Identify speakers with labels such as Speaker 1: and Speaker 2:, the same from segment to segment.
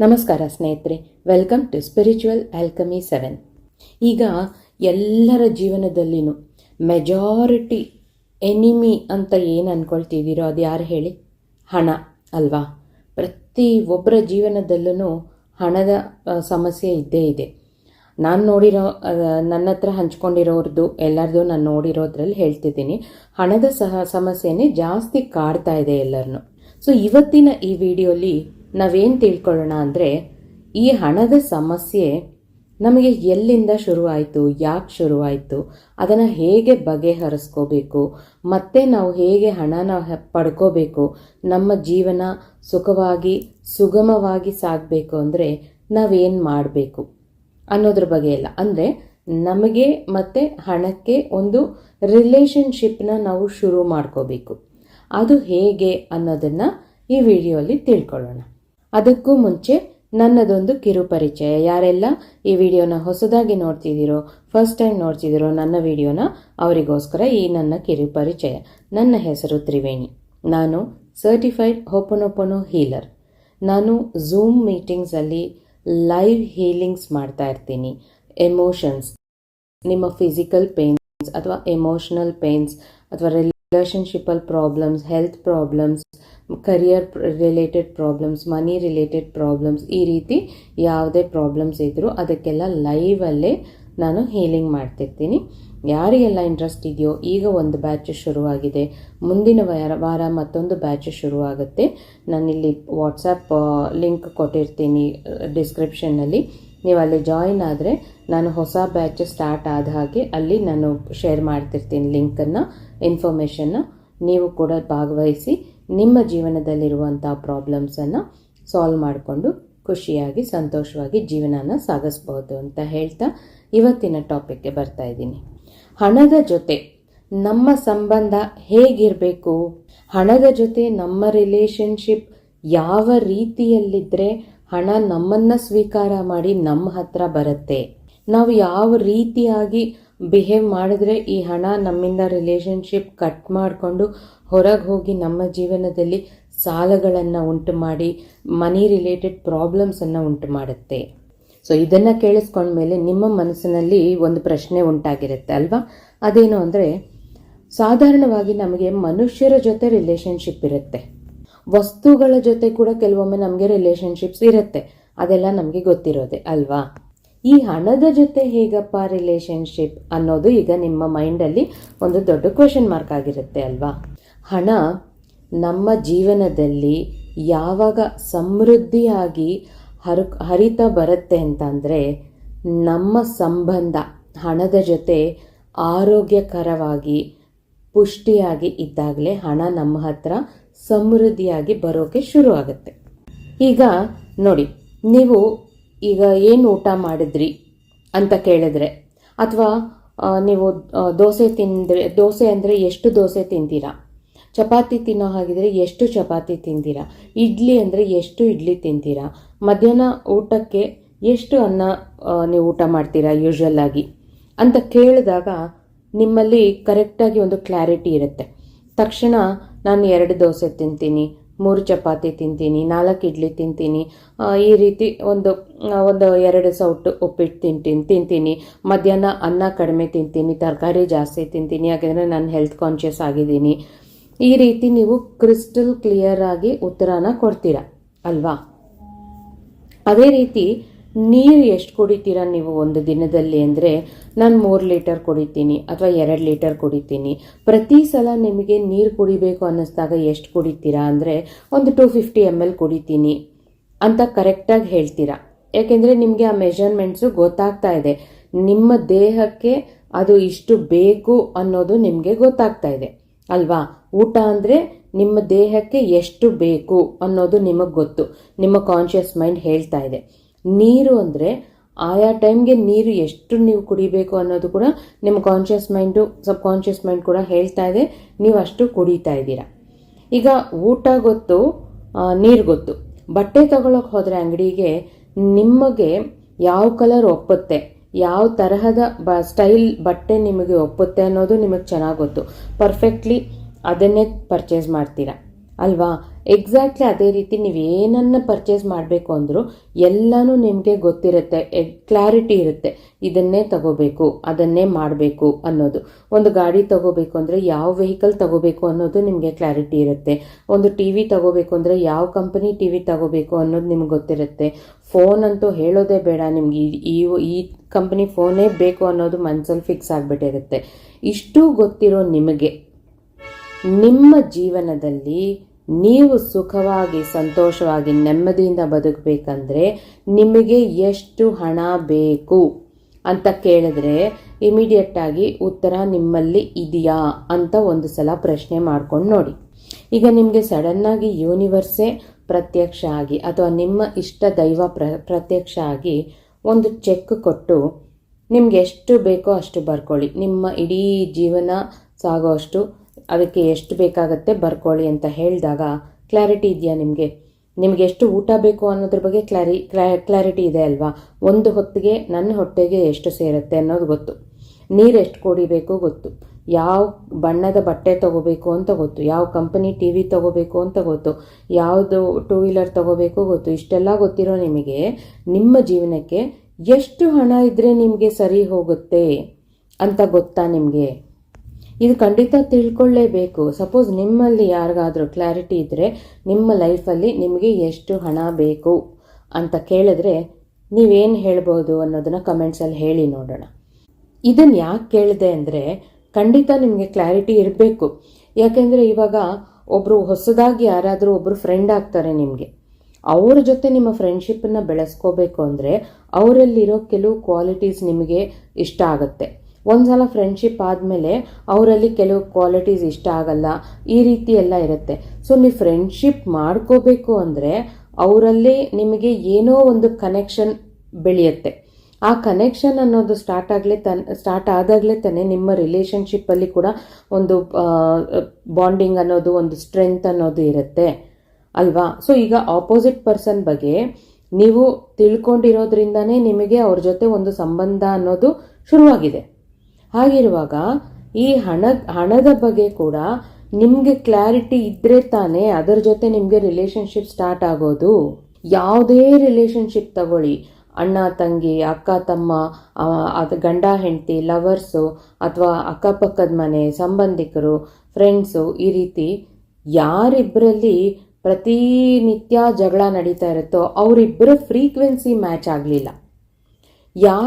Speaker 1: ನಮಸ್ಕಾರ ಸ್ನೇಹಿತರೆ welcome to spiritual alchemy seven ಈಗ ಎಲ್ಲರ ಜೀವನದಲ್ಲಿನೂ ಮೆಜಾರಿಟಿ ಎನಿಮಿ ಅಂತ ಏನು ಅಂದ್ಕೊಳ್ತಿದ್ದೀರೋ ಅದು ಯಾರು ಹೇಳಿ? ಹಣ, ಅಲ್ವಾ? ಪ್ರತಿ ಒಬ್ಬರ ಜೀವನದಲ್ಲೂ ಹಣದ ಸಮಸ್ಯೆ ಇದ್ದೇ ಇದೆ. ನಾನು ನೋಡಿರೋ ನನ್ನ ಹತ್ರ ಹಂಚ್ಕೊಂಡಿರೋರ್ದು, ಎಲ್ಲರದು ನಾನು ನೋಡಿರೋದ್ರಲ್ಲಿ ಹೇಳ್ತಿದ್ದೀನಿ. ಹಣದ ಸಹ, ಸಮಸ್ಯೆನೇ ಜಾಸ್ತಿ ಕಾಡ್ತಾ ಇದೆ ಎಲ್ಲರನ್ನು ಸೊ ಇವತ್ತಿನ ಈ ವಿಡಿಯೋಲಿ ನಾವೇನು ತಿಳ್ಕೊಳ್ಳೋಣ ಅಂದರೆ, ಈ ಹಣದ ಸಮಸ್ಯೆ ನಮಗೆ ಎಲ್ಲಿಂದ ಶುರುವಾಯಿತು, ಯಾಕೆ ಶುರುವಾಯಿತು, ಅದನ್ನು ಹೇಗೆ ಬಗೆಹರಿಸ್ಕೋಬೇಕು, ಮತ್ತೆ ನಾವು ಹೇಗೆ ಹಣನ ಪಡ್ಕೋಬೇಕು, ನಮ್ಮ ಜೀವನ ಸುಖವಾಗಿ, ಸುಗಮವಾಗಿ ಸಾಗಬೇಕು ಅಂದರೆ ನಾವೇನು ಮಾಡಬೇಕು ಅನ್ನೋದ್ರ ಬಗ್ಗೆ ಎಲ್ಲ ಅಂದರೆ ನಮಗೆ ಮತ್ತು ಹಣಕ್ಕೆ ಒಂದು ರಿಲೇಷನ್ಶಿಪ್ನ ನಾವು ಶುರು ಮಾಡ್ಕೋಬೇಕು. ಅದು ಹೇಗೆ ಅನ್ನೋದನ್ನು ಈ ವಿಡಿಯೋಲಿ ತಿಳ್ಕೊಳ್ಳೋಣ. ಅದಕ್ಕೂ ಮುಂಚೆ ನನ್ನದೊಂದು ಕಿರು ಪರಿಚಯ. ಯಾರೆಲ್ಲ ಈ ವಿಡಿಯೋನ ಹೊಸದಾಗಿ ನೋಡ್ತಿದ್ದೀರೋ ಫಸ್ಟ್ ಟೈಮ್ ನೋಡ್ತಿದ್ದೀರೋ ನನ್ನ ವಿಡಿಯೋನ ಅವರಿಗೋಸ್ಕರ ಈ ನನ್ನ ಕಿರು ಪರಿಚಯ. ನನ್ನ ಹೆಸರು ತ್ರಿವೇಣಿ. ನಾನು ಸರ್ಟಿಫೈಡ್ ಹೊಪನೊಪೊನೊ ಹೀಲರ್ ನಾನು ಝೂಮ್ ಮೀಟಿಂಗ್ಸಲ್ಲಿ ಲೈವ್ ಹೀಲಿಂಗ್ಸ್ ಮಾಡ್ತಾ ಇರ್ತೀನಿ. ಎಮೋಷನ್ಸ್ ನಿಮ್ಮ ಫಿಸಿಕಲ್ ಪೇನ್ಸ್ ಅಥವಾ ಎಮೋಷನಲ್ ಪೇನ್ಸ್ ಅಥವಾ ರಿಲೇಷನ್ಶಿಪ್ಪಲ್ problems health problems career related problems money related problems ಈ ರೀತಿ ಯಾವುದೇ ಪ್ರಾಬ್ಲಮ್ಸ್ ಇದ್ದರೂ ಅದಕ್ಕೆಲ್ಲ ಲೈವಲ್ಲೇ ನಾನು ಹೀಲಿಂಗ್ ಮಾಡ್ತಿರ್ತೀನಿ. ಯಾರಿಗೆಲ್ಲ ಇಂಟ್ರೆಸ್ಟ್ ಇದೆಯೋ, ಈಗ ಒಂದು ಬ್ಯಾಚ್ ಶುರುವಾಗಿದೆ. ಮುಂದಿನ ವಾರ ವಾರ ಮತ್ತೊಂದು ಬ್ಯಾಚ್ ಶುರುವಾಗುತ್ತೆ. ನಾನಿಲ್ಲಿ ವಾಟ್ಸಪ್ ಲಿಂಕ್ ಕೊಟ್ಟಿರ್ತೀನಿ ಡಿಸ್ಕ್ರಿಪ್ಷನ್ನಲ್ಲಿ ನೀವು ಅಲ್ಲಿ ಜಾಯಿನ್ ಆದರೆ ನಾನು ಹೊಸ ಬ್ಯಾಚ್ ಸ್ಟಾರ್ಟ್ ಆದ ಹಾಗೆ ಅಲ್ಲಿ ನಾನು ಶೇರ್ ಮಾಡ್ತಿರ್ತೀನಿ ಲಿಂಕನ್ನು ಇನ್ಫಾರ್ಮೇಷನ್ನ ನೀವು ಕೂಡ ಭಾಗವಹಿಸಿ ನಿಮ್ಮ ಜೀವನದಲ್ಲಿರುವಂಥ ಪ್ರಾಬ್ಲಮ್ಸನ್ನು ಸಾಲ್ವ್ ಮಾಡಿಕೊಂಡು ಖುಷಿಯಾಗಿ, ಸಂತೋಷವಾಗಿ ಜೀವನನ ಸಾಗಿಸ್ಬೋದು ಅಂತ ಹೇಳ್ತಾ ಇವತ್ತಿನ ಟಾಪಿಕ್ಗೆ ಬರ್ತಾ ಇದ್ದೀನಿ. ಹಣದ ಜೊತೆ ನಮ್ಮ ಸಂಬಂಧ ಹೇಗಿರಬೇಕು? ಹಣದ ಜೊತೆ ನಮ್ಮ ರಿಲೇಶನ್ಶಿಪ್ ಯಾವ ರೀತಿಯಲ್ಲಿದ್ದರೆ ಹಣ ನಮ್ಮನ್ನು ಸ್ವೀಕಾರ ಮಾಡಿ ನಮ್ಮ ಹತ್ರ ಬರುತ್ತೆ? ನಾವು ಯಾವ ರೀತಿಯಾಗಿ ಬಿಹೇವ್ ಮಾಡಿದ್ರೆ ಈ ಹಣ ನಮ್ಮಿಂದ ರಿಲೇಶನ್ಶಿಪ್ ಕಟ್ ಮಾಡಿಕೊಂಡು ಹೊರಗೆ ಹೋಗಿ ನಮ್ಮ ಜೀವನದಲ್ಲಿ ಸಾಲಗಳನ್ನು ಉಂಟು ಮಾಡಿ ಮನಿ ರಿಲೇಟೆಡ್ ಪ್ರಾಬ್ಲಮ್ಸನ್ನು ಉಂಟು ಮಾಡುತ್ತೆ. ಸೊ ಇದನ್ನು ಕೇಳಿಸ್ಕೊಂಡ್ಮೇಲೆ ನಿಮ್ಮ ಮನಸ್ಸಿನಲ್ಲಿ ಒಂದು ಪ್ರಶ್ನೆ ಉಂಟಾಗಿರುತ್ತೆ ಅಲ್ವಾ? ಅದೇನು ಅಂದರೆ, ಸಾಧಾರಣವಾಗಿ ನಮಗೆ ಮನುಷ್ಯರ ಜೊತೆ ರಿಲೇಶನ್ಶಿಪ್ ಇರುತ್ತೆ. ವಸ್ತುಗಳ ಜೊತೆ ಕೂಡ ಕೆಲವೊಮ್ಮೆ ನಮಗೆ ರಿಲೇಶನ್ಶಿಪ್ಸ್ ಇರುತ್ತೆ. ಅದೆಲ್ಲ ನಮಗೆ ಗೊತ್ತಿರೋದೆ, ಅಲ್ವಾ? ಈ ಹಣದ ಜೊತೆ ಹೇಗಪ್ಪ ರಿಲೇಶನ್ಶಿಪ್ ಅನ್ನೋದು ಈಗ ನಿಮ್ಮ ಮೈಂಡಲ್ಲಿ ಒಂದು ದೊಡ್ಡ ಕ್ವೆಶನ್ ಮಾರ್ಕ್ ಆಗಿರುತ್ತೆ ಅಲ್ವಾ? ಹಣ ನಮ್ಮ ಜೀವನದಲ್ಲಿ ಯಾವಾಗ ಸಮೃದ್ಧಿಯಾಗಿ ಹರ, ಹರಿತಾ ಬರುತ್ತೆ ಅಂತಂದರೆ ನಮ್ಮ ಸಂಬಂಧ ಹಣದ ಜೊತೆ ಆರೋಗ್ಯಕರವಾಗಿ ಪುಷ್ಟಿಯಾಗಿ ಇದ್ದಾಗಲೇ ಹಣ ನಮ್ಮ ಹತ್ರ ಸಮೃದ್ಧಿಯಾಗಿ ಬರೋಕೆ ಶುರು ಆಗುತ್ತೆ ಈಗ ನೋಡಿ, ನೀವು ಈಗ ಏನು ಊಟ ಮಾಡಿದ್ರಿ ಅಂತ ಕೇಳಿದ್ರೆ? ಅಥವಾ ನೀವು ದೋಸೆ ತಿಂದರೆ, ದೋಸೆ ಅಂದರೆ ಎಷ್ಟು ದೋಸೆ ತಿಂತೀರಾ? ಚಪಾತಿ ತಿನ್ನೋ ಹಾಗಿದ್ರೆ ಎಷ್ಟು ಚಪಾತಿ ತಿಂತೀರಾ? ಇಡ್ಲಿ ಅಂದರೆ ಎಷ್ಟು ಇಡ್ಲಿ ತಿಂತೀರಾ? ಮಧ್ಯಾಹ್ನ ಊಟಕ್ಕೆ ಎಷ್ಟು ಅನ್ನ ನೀವು ಊಟ ಮಾಡ್ತೀರಾ ಯೂಶ್ವಲ್ ಆಗಿ? ಅಂತ ಕೇಳಿದಾಗ ನಿಮ್ಮಲ್ಲಿ ಕರೆಕ್ಟಾಗಿ ಒಂದು ಕ್ಲಾರಿಟಿ ಇರುತ್ತೆ. ತಕ್ಷಣ ನಾನು ಎರಡು ದೋಸೆ ತಿಂತೀನಿ ಮೂರು ಚಪಾತಿ ತಿಂತೀನಿ, ನಾಲ್ಕು ಇಡ್ಲಿ ತಿಂತೀನಿ ಈ ರೀತಿ ಒಂದು ಒಂದು ಎರಡು ಸೌಟು ಉಪ್ಪಿಟ್ಟು ತಿಂತೀನಿ ತಿಂತೀನಿ. ಮಧ್ಯಾಹ್ನ ಅನ್ನ ಕಡಿಮೆ ತಿಂತೀನಿ, ತರಕಾರಿ ಜಾಸ್ತಿ ತಿಂತೀನಿ, ಯಾಕೆಂದರೆ ನಾನು ಹೆಲ್ತ್ ಕಾನ್ಷಿಯಸ್ ಆಗಿದ್ದೀನಿ. ಈ ರೀತಿ ನೀವು ಕ್ರಿಸ್ಟಲ್ ಕ್ಲಿಯರ್ ಆಗಿ ಉತ್ತರನ ಕೊಡ್ತೀರಾ, ಅಲ್ವಾ? ಅದೇ ರೀತಿ ನೀರು ಎಷ್ಟು ಕುಡಿತೀರ ನೀವು ಒಂದು ದಿನದಲ್ಲಿ ಅಂದರೆ ನಾನು ಮೂರು ಲೀಟರ್ ಕುಡಿತೀನಿ ಅಥವಾ ಎರಡು ಲೀಟರ್ ಕುಡಿತೀನಿ. ಪ್ರತಿ ಸಲ ನಿಮಗೆ ನೀರು ಕುಡಿಬೇಕು ಅನ್ನಿಸ್ದಾಗ ಎಷ್ಟು ಕುಡಿತೀರಾ ಅಂದರೆ ಒಂದು ಟೂ ಫಿಫ್ಟಿ ಎಂ ಎಲ್ ಕುಡಿತೀನಿ ಅಂತ ಕರೆಕ್ಟಾಗಿ ಹೇಳ್ತೀರಾ. ಯಾಕೆಂದರೆ ನಿಮಗೆ ಆ ಮೆಷರ್ಮೆಂಟ್ಸು ಗೊತ್ತಾಗ್ತಾ ಇದೆ. ನಿಮ್ಮ ದೇಹಕ್ಕೆ ಅದು ಇಷ್ಟು ಬೇಕು ಅನ್ನೋದು ನಿಮಗೆ ಗೊತ್ತಾಗ್ತಾ ಇದೆ. ಅಲ್ವಾ? ಊಟ ಅಂದರೆ ನಿಮ್ಮ ದೇಹಕ್ಕೆ ಎಷ್ಟು ಬೇಕು ಅನ್ನೋದು ನಿಮಗೆ ಗೊತ್ತು. ನಿಮ್ಮ ಕಾನ್ಷಿಯಸ್ ಮೈಂಡ್ ಹೇಳ್ತಾ ಇದೆ. ನೀರು ಅಂದರೆ ಆಯಾ ಟೈಮ್ಗೆ ನೀರು ಎಷ್ಟು ನೀವು ಕುಡಿಬೇಕು ಅನ್ನೋದು ಕೂಡ ನಿಮ್ಮ conscious mind subconscious mind ಕೂಡ ಹೇಳ್ತಾ ಇದೆ. ನೀವು ಅಷ್ಟು ಕುಡಿತಾ ಇದ್ದೀರಾ. ಈಗ ಊಟ ಗೊತ್ತು ನೀರು ಗೊತ್ತು. ಬಟ್ಟೆ ತಗೊಳಕ್ಕೆ ಹೋದರೆ ಅಂಗಡಿಗೆ ನಿಮಗೆ ಯಾವ ಕಲರ್ ಒಪ್ಪುತ್ತೆ, ಯಾವ ತರಹದ ಬ ಸ್ಟೈಲ್ ಬಟ್ಟೆ ನಿಮಗೆ ಒಪ್ಪುತ್ತೆ ಅನ್ನೋದು ನಿಮಗೆ ಚೆನ್ನಾಗಿ ಗೊತ್ತು. ಪರ್ಫೆಕ್ಟ್ಲಿ ಅದನ್ನೇ ಪರ್ಚೇಸ್ ಮಾಡ್ತೀರಾ. ಅಲ್ವಾ? ಎಕ್ಸಾಕ್ಟ್ಲಿ ಅದೇ ರೀತಿ ನೀವು ಏನನ್ನ ಪರ್ಚೇಸ್ ಮಾಡಬೇಕು ಅಂದರೂ ಎಲ್ಲನೂ ನಿಮಗೆ ಗೊತ್ತಿರುತ್ತೆ ಕ್ಲಾರಿಟಿ ಇರುತ್ತೆ. ಇದನ್ನೇ ತಗೋಬೇಕು, ಅದನ್ನೇ ಮಾಡಬೇಕು ಅನ್ನೋದು. ಒಂದು ಗಾಡಿ ತಗೋಬೇಕು ಅಂದರೆ ಯಾವ ವೆಹಿಕಲ್ ತಗೋಬೇಕು ಅನ್ನೋದು ನಿಮಗೆ ಕ್ಲಾರಿಟಿ ಇರುತ್ತೆ. ಒಂದು ಟಿ ವಿ ತಗೋಬೇಕು ಅಂದರೆ ಯಾವ ಕಂಪನಿ ಟಿ ವಿ ತಗೋಬೇಕು ಅನ್ನೋದು ನಿಮ್ಗೆ ಗೊತ್ತಿರುತ್ತೆ. ಫೋನ್ ಅಂತೂ ಹೇಳೋದೇ ಬೇಡ, ನಿಮ್ಗೆ ಈ- ಈ ಕಂಪನಿ ಫೋನೇ ಬೇಕು ಅನ್ನೋದು ಮನಸ್ಸಲ್ಲಿ ಫಿಕ್ಸ್ ಆಗಿಬಿಟ್ಟಿರುತ್ತೆ. ಇಷ್ಟು ಗೊತ್ತಿರೋ ನಿಮಗೆ ನಿಮ್ಮ ಜೀವನದಲ್ಲಿ ನೀವು ಸುಖವಾಗಿ, ಸಂತೋಷವಾಗಿ, ನೆಮ್ಮದಿಯಿಂದ ಬದುಕಬೇಕಂದ್ರೆ ನಿಮಗೆ ಎಷ್ಟು ಹಣ ಬೇಕು ಅಂತ ಕೇಳಿದ್ರೆ ಇಮಿಡಿಯೇಟ್ ಆಗಿ ಉತ್ತರ ನಿಮ್ಮಲ್ಲಿ ಇದೆಯಾ ಅಂತ ಒಂದು ಸಲ ಪ್ರಶ್ನೆ ಮಾಡ್ಕೊಂಡು ನೋಡಿ. ಈಗ ನಿಮಗೆ ಸಡನ್ನಾಗಿ ಯೂನಿವರ್ಸೇ ಪ್ರತ್ಯಕ್ಷ ಆಗಿ ಅಥವಾ ನಿಮ್ಮ ಇಷ್ಟ ದೈವ ಪ್ರ, ಪ್ರತ್ಯಕ್ಷ ಆಗಿ ಒಂದು ಚೆಕ್ ಕೊಟ್ಟು ನಿಮ್ಗೆ ಎಷ್ಟು ಬೇಕೋ ಅಷ್ಟು ಬರ್ಕೊಳ್ಳಿ. ನಿಮ್ಮ ಇಡೀ ಜೀವನ ಸಾಗೋ ಅಷ್ಟು ಅದಕ್ಕೆ ಎಷ್ಟು ಬೇಕಾಗತ್ತೆ ಬರ್ಕೊಳ್ಳಿ ಅಂತ ಹೇಳಿದಾಗ ಕ್ಲಾರಿಟಿ ಇದೆಯಾ ನಿಮಗೆ? ನಿಮಗೆ ಎಷ್ಟು ಊಟ ಬೇಕು ಅನ್ನೋದ್ರ ಬಗ್ಗೆ ಕ್ಲಾರಿ ಕ್ಲಾರಿಟಿ ಇದೆ ಅಲ್ವಾ? ಒಂದು ಹೊತ್ತಿಗೆ ನನ್ನ ಹೊಟ್ಟೆಗೆ ಎಷ್ಟು ಸೇರುತ್ತೆ ಅನ್ನೋದು ಗೊತ್ತು. ನೀರು ಎಷ್ಟು ಕುಡಿಬೇಕು ಗೊತ್ತು. ಯಾವ ಬಣ್ಣದ ಬಟ್ಟೆ ತಗೋಬೇಕು ಅಂತ ಗೊತ್ತು. ಯಾವ ಕಂಪನಿ ಟಿ ವಿ ತಗೋಬೇಕು ಅಂತ ಗೊತ್ತು. ಯಾವುದು ಟೂ ವೀಲರ್ ತಗೋಬೇಕು ಗೊತ್ತು. ಇಷ್ಟೆಲ್ಲ ಗೊತ್ತಿರೋ ನಿಮಗೆ ನಿಮ್ಮ ಜೀವನಕ್ಕೆ ಎಷ್ಟು ಹಣ ಇದ್ದರೆ ನಿಮಗೆ ಸರಿ ಹೋಗುತ್ತೆ ಅಂತ ಗೊತ್ತಾ ನಿಮಗೆ? ಇದು ಖಂಡಿತ ತಿಳ್ಕೊಳ್ಳೇಬೇಕು. ಸಪೋಸ್ ನಿಮ್ಮಲ್ಲಿ ಯಾರಿಗಾದರೂ ಕ್ಲಾರಿಟಿ ಇದ್ದರೆ ನಿಮ್ಮ ಲೈಫಲ್ಲಿ ನಿಮಗೆ ಎಷ್ಟು ಹಣ ಬೇಕು ಅಂತ ಕೇಳಿದ್ರೆ ನೀವೇನು ಹೇಳ್ಬೋದು ಅನ್ನೋದನ್ನು ಕಮೆಂಟ್ಸಲ್ಲಿ ಹೇಳಿ ನೋಡೋಣ. ಇದನ್ನು ಯಾಕೆ ಕೇಳಿದೆ ಅಂದರೆ ಖಂಡಿತ ನಿಮಗೆ ಕ್ಲಾರಿಟಿ ಇರಬೇಕು. ಯಾಕೆಂದರೆ ಇವಾಗ ಒಬ್ಬರು ಹೊಸದಾಗಿ ಯಾರಾದರೂ ಒಬ್ಬರು ಫ್ರೆಂಡ್ ಆಗ್ತಾರೆ ನಿಮಗೆ. ಅವರ ಜೊತೆ ನಿಮ್ಮ ಫ್ರೆಂಡ್ಶಿಪ್ಪನ್ನು ಬೆಳೆಸ್ಕೋಬೇಕು ಅಂದರೆ ಅವರಲ್ಲಿರೋ ಕೆಲವು ಕ್ವಾಲಿಟೀಸ್ ನಿಮಗೆ ಇಷ್ಟ ಆಗುತ್ತೆ. ಒಂದ್ಸಲ ಫ್ರೆಂಡ್ಶಿಪ್ ಆದಮೇಲೆ ಅವರಲ್ಲಿ ಕೆಲವು ಕ್ವಾಲಿಟೀಸ್ ಇಷ್ಟ ಆಗಲ್ಲ, ಈ ರೀತಿ ಎಲ್ಲ ಇರುತ್ತೆ. ಸೊ ನೀವು ಫ್ರೆಂಡ್ಶಿಪ್ ಮಾಡ್ಕೋಬೇಕು ಅಂದರೆ ಅವರಲ್ಲಿ ನಿಮಗೆ ಏನೋ ಒಂದು ಕನೆಕ್ಷನ್ ಬೆಳೆಯುತ್ತೆ. ಆ ಕನೆಕ್ಷನ್ ಅನ್ನೋದು ಸ್ಟಾರ್ಟ್ ಆಗಲೇ ತನ್ ಸ್ಟಾರ್ಟ್ ಆದಾಗಲೇ ತಾನೇ ನಿಮ್ಮ ರಿಲೇಷನ್ಶಿಪ್ಪಲ್ಲಿ ಕೂಡ ಒಂದು ಬಾಂಡಿಂಗ್ ಅನ್ನೋದು, ಒಂದು ಸ್ಟ್ರೆಂತ್ ಅನ್ನೋದು ಇರುತ್ತೆ. ಅಲ್ವಾ? ಸೊ ಈಗ ಆಪೋಸಿಟ್ ಪರ್ಸನ್ ಬಗ್ಗೆ ನೀವು ತಿಳ್ಕೊಂಡಿರೋದ್ರಿಂದನೇ ನಿಮಗೆ ಅವ್ರ ಜೊತೆ ಒಂದು ಸಂಬಂಧ ಅನ್ನೋದು ಶುರುವಾಗಿದೆ. ಹಾಗಿರುವಾಗ ಈ ಹಣ, ಹಣದ ಬಗ್ಗೆ ಕೂಡ ನಿಮಗೆ ಕ್ಲಾರಿಟಿ ಇದ್ರೆ ತಾನೇ ಅದರ ಜೊತೆ ನಿಮಗೆ ರಿಲೇಶನ್ಶಿಪ್ ಸ್ಟಾರ್ಟ್ ಆಗೋದು. ಯಾವುದೇ ರಿಲೇಶನ್ಶಿಪ್ ತಗೊಳ್ಳಿ. ಅಣ್ಣ, ತಂಗಿ, ಅಕ್ಕ, ತಮ್ಮ ಅದು ಗಂಡ, ಹೆಂಡತಿ ಲವರ್ಸು ಅಥವಾ ಅಕ್ಕಪಕ್ಕದ ಮನೆ, ಸಂಬಂಧಿಕರು ಫ್ರೆಂಡ್ಸು ಈ ರೀತಿ ಯಾರಿಬ್ಬರಲ್ಲಿ ಪ್ರತಿನಿತ್ಯ ಜಗಳ ನಡೀತಾ ಇರುತ್ತೋ ಅವರಿಬ್ಬರ ಫ್ರೀಕ್ವೆನ್ಸಿ ಮ್ಯಾಚ್ ಆಗಲಿಲ್ಲ. ಯಾ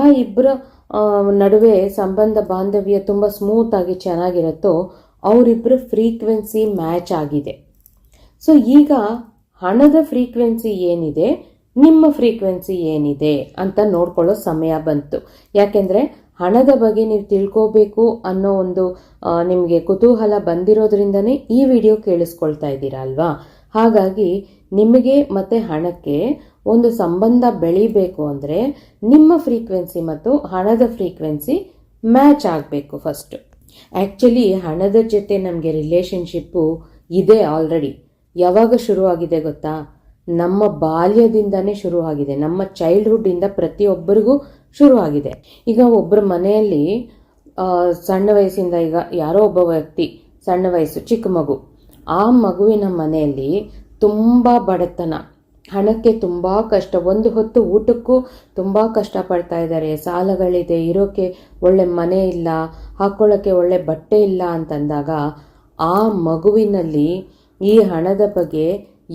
Speaker 1: ನಡುವೆ ಸಂಬಂಧ ಬಾಂಧವ್ಯ ತುಂಬ ಸ್ಮೂತ್ ಆಗಿ ಚೆನ್ನಾಗಿರುತ್ತೋ ಅವರಿಬ್ಬರು ಫ್ರೀಕ್ವೆನ್ಸಿ ಮ್ಯಾಚ್ ಆಗಿದೆ. ಸೊ ಈಗ ಹಣದ ಫ್ರೀಕ್ವೆನ್ಸಿ ಏನಿದೆ, ನಿಮ್ಮ ಫ್ರೀಕ್ವೆನ್ಸಿ ಏನಿದೆ ಅಂತ ನೋಡ್ಕೊಳ್ಳೋ ಸಮಯ ಬಂತು. ಯಾಕೆಂದರೆ ಹಣದ ಬಗ್ಗೆ ನೀವು ತಿಳ್ಕೋಬೇಕು ಅನ್ನೋ ಒಂದು ನಿಮಗೆ ಕುತೂಹಲ ಬಂದಿರೋದ್ರಿಂದನೇ ಈ ವಿಡಿಯೋ ಕೇಳಿಸ್ಕೊಳ್ತಾ ಇದ್ದೀರಾ ಅಲ್ವಾ? ಹಾಗಾಗಿ ನಿಮಗೆ ಮತ್ತು ಹಣಕ್ಕೆ ಒಂದು ಸಂಬಂಧ ಬೆಳಿಬೇಕು ಅಂದರೆ ನಿಮ್ಮ ಫ್ರೀಕ್ವೆನ್ಸಿ ಮತ್ತು ಹಣದ ಫ್ರೀಕ್ವೆನ್ಸಿ ಮ್ಯಾಚ್ ಆಗಬೇಕು ಫಸ್ಟು ಆ್ಯಕ್ಚುಲಿ ಹಣದ ಜೊತೆ ನಮಗೆ ರಿಲೇಷನ್ಶಿಪ್ಪು ಇದೆ ಆಲ್ರೆಡಿ ಯಾವಾಗ ಶುರುವಾಗಿದೆ ಗೊತ್ತಾ? ನಮ್ಮ ಬಾಲ್ಯದಿಂದನೇ ಶುರುವಾಗಿದೆ. ನಮ್ಮ ಚೈಲ್ಡ್ಹುಡ್ಡಿಂದ ಪ್ರತಿಯೊಬ್ಬರಿಗೂ ಶುರುವಾಗಿದೆ. ಈಗ ಒಬ್ಬರ ಮನೆಯಲ್ಲಿ ಸಣ್ಣ ವಯಸ್ಸಿಂದ ಈಗ ಯಾರೋ ಒಬ್ಬ ವ್ಯಕ್ತಿ, ಸಣ್ಣ ವಯಸ್ಸು, ಚಿಕ್ಕ ಮಗು, ಆ ಮಗುವಿನ ಮನೆಯಲ್ಲಿ ತುಂಬ ಬಡತನ. ಹಣಕ್ಕೆ ತುಂಬ ಕಷ್ಟ, ಒಂದು ಹೊತ್ತು ಊಟಕ್ಕೂ ತುಂಬ ಕಷ್ಟಪಡ್ತಾ ಇದ್ದಾರೆ. ಸಾಲಗಳಿದೆ ಇರೋಕ್ಕೆ ಒಳ್ಳೆ ಮನೆ ಇಲ್ಲ ಹಾಕ್ಕೊಳ್ಳೋಕ್ಕೆ ಒಳ್ಳೆ ಬಟ್ಟೆ ಇಲ್ಲ ಅಂತಂದಾಗ ಆ ಮಗುವಿನಲ್ಲಿ ಈ ಹಣದ ಬಗ್ಗೆ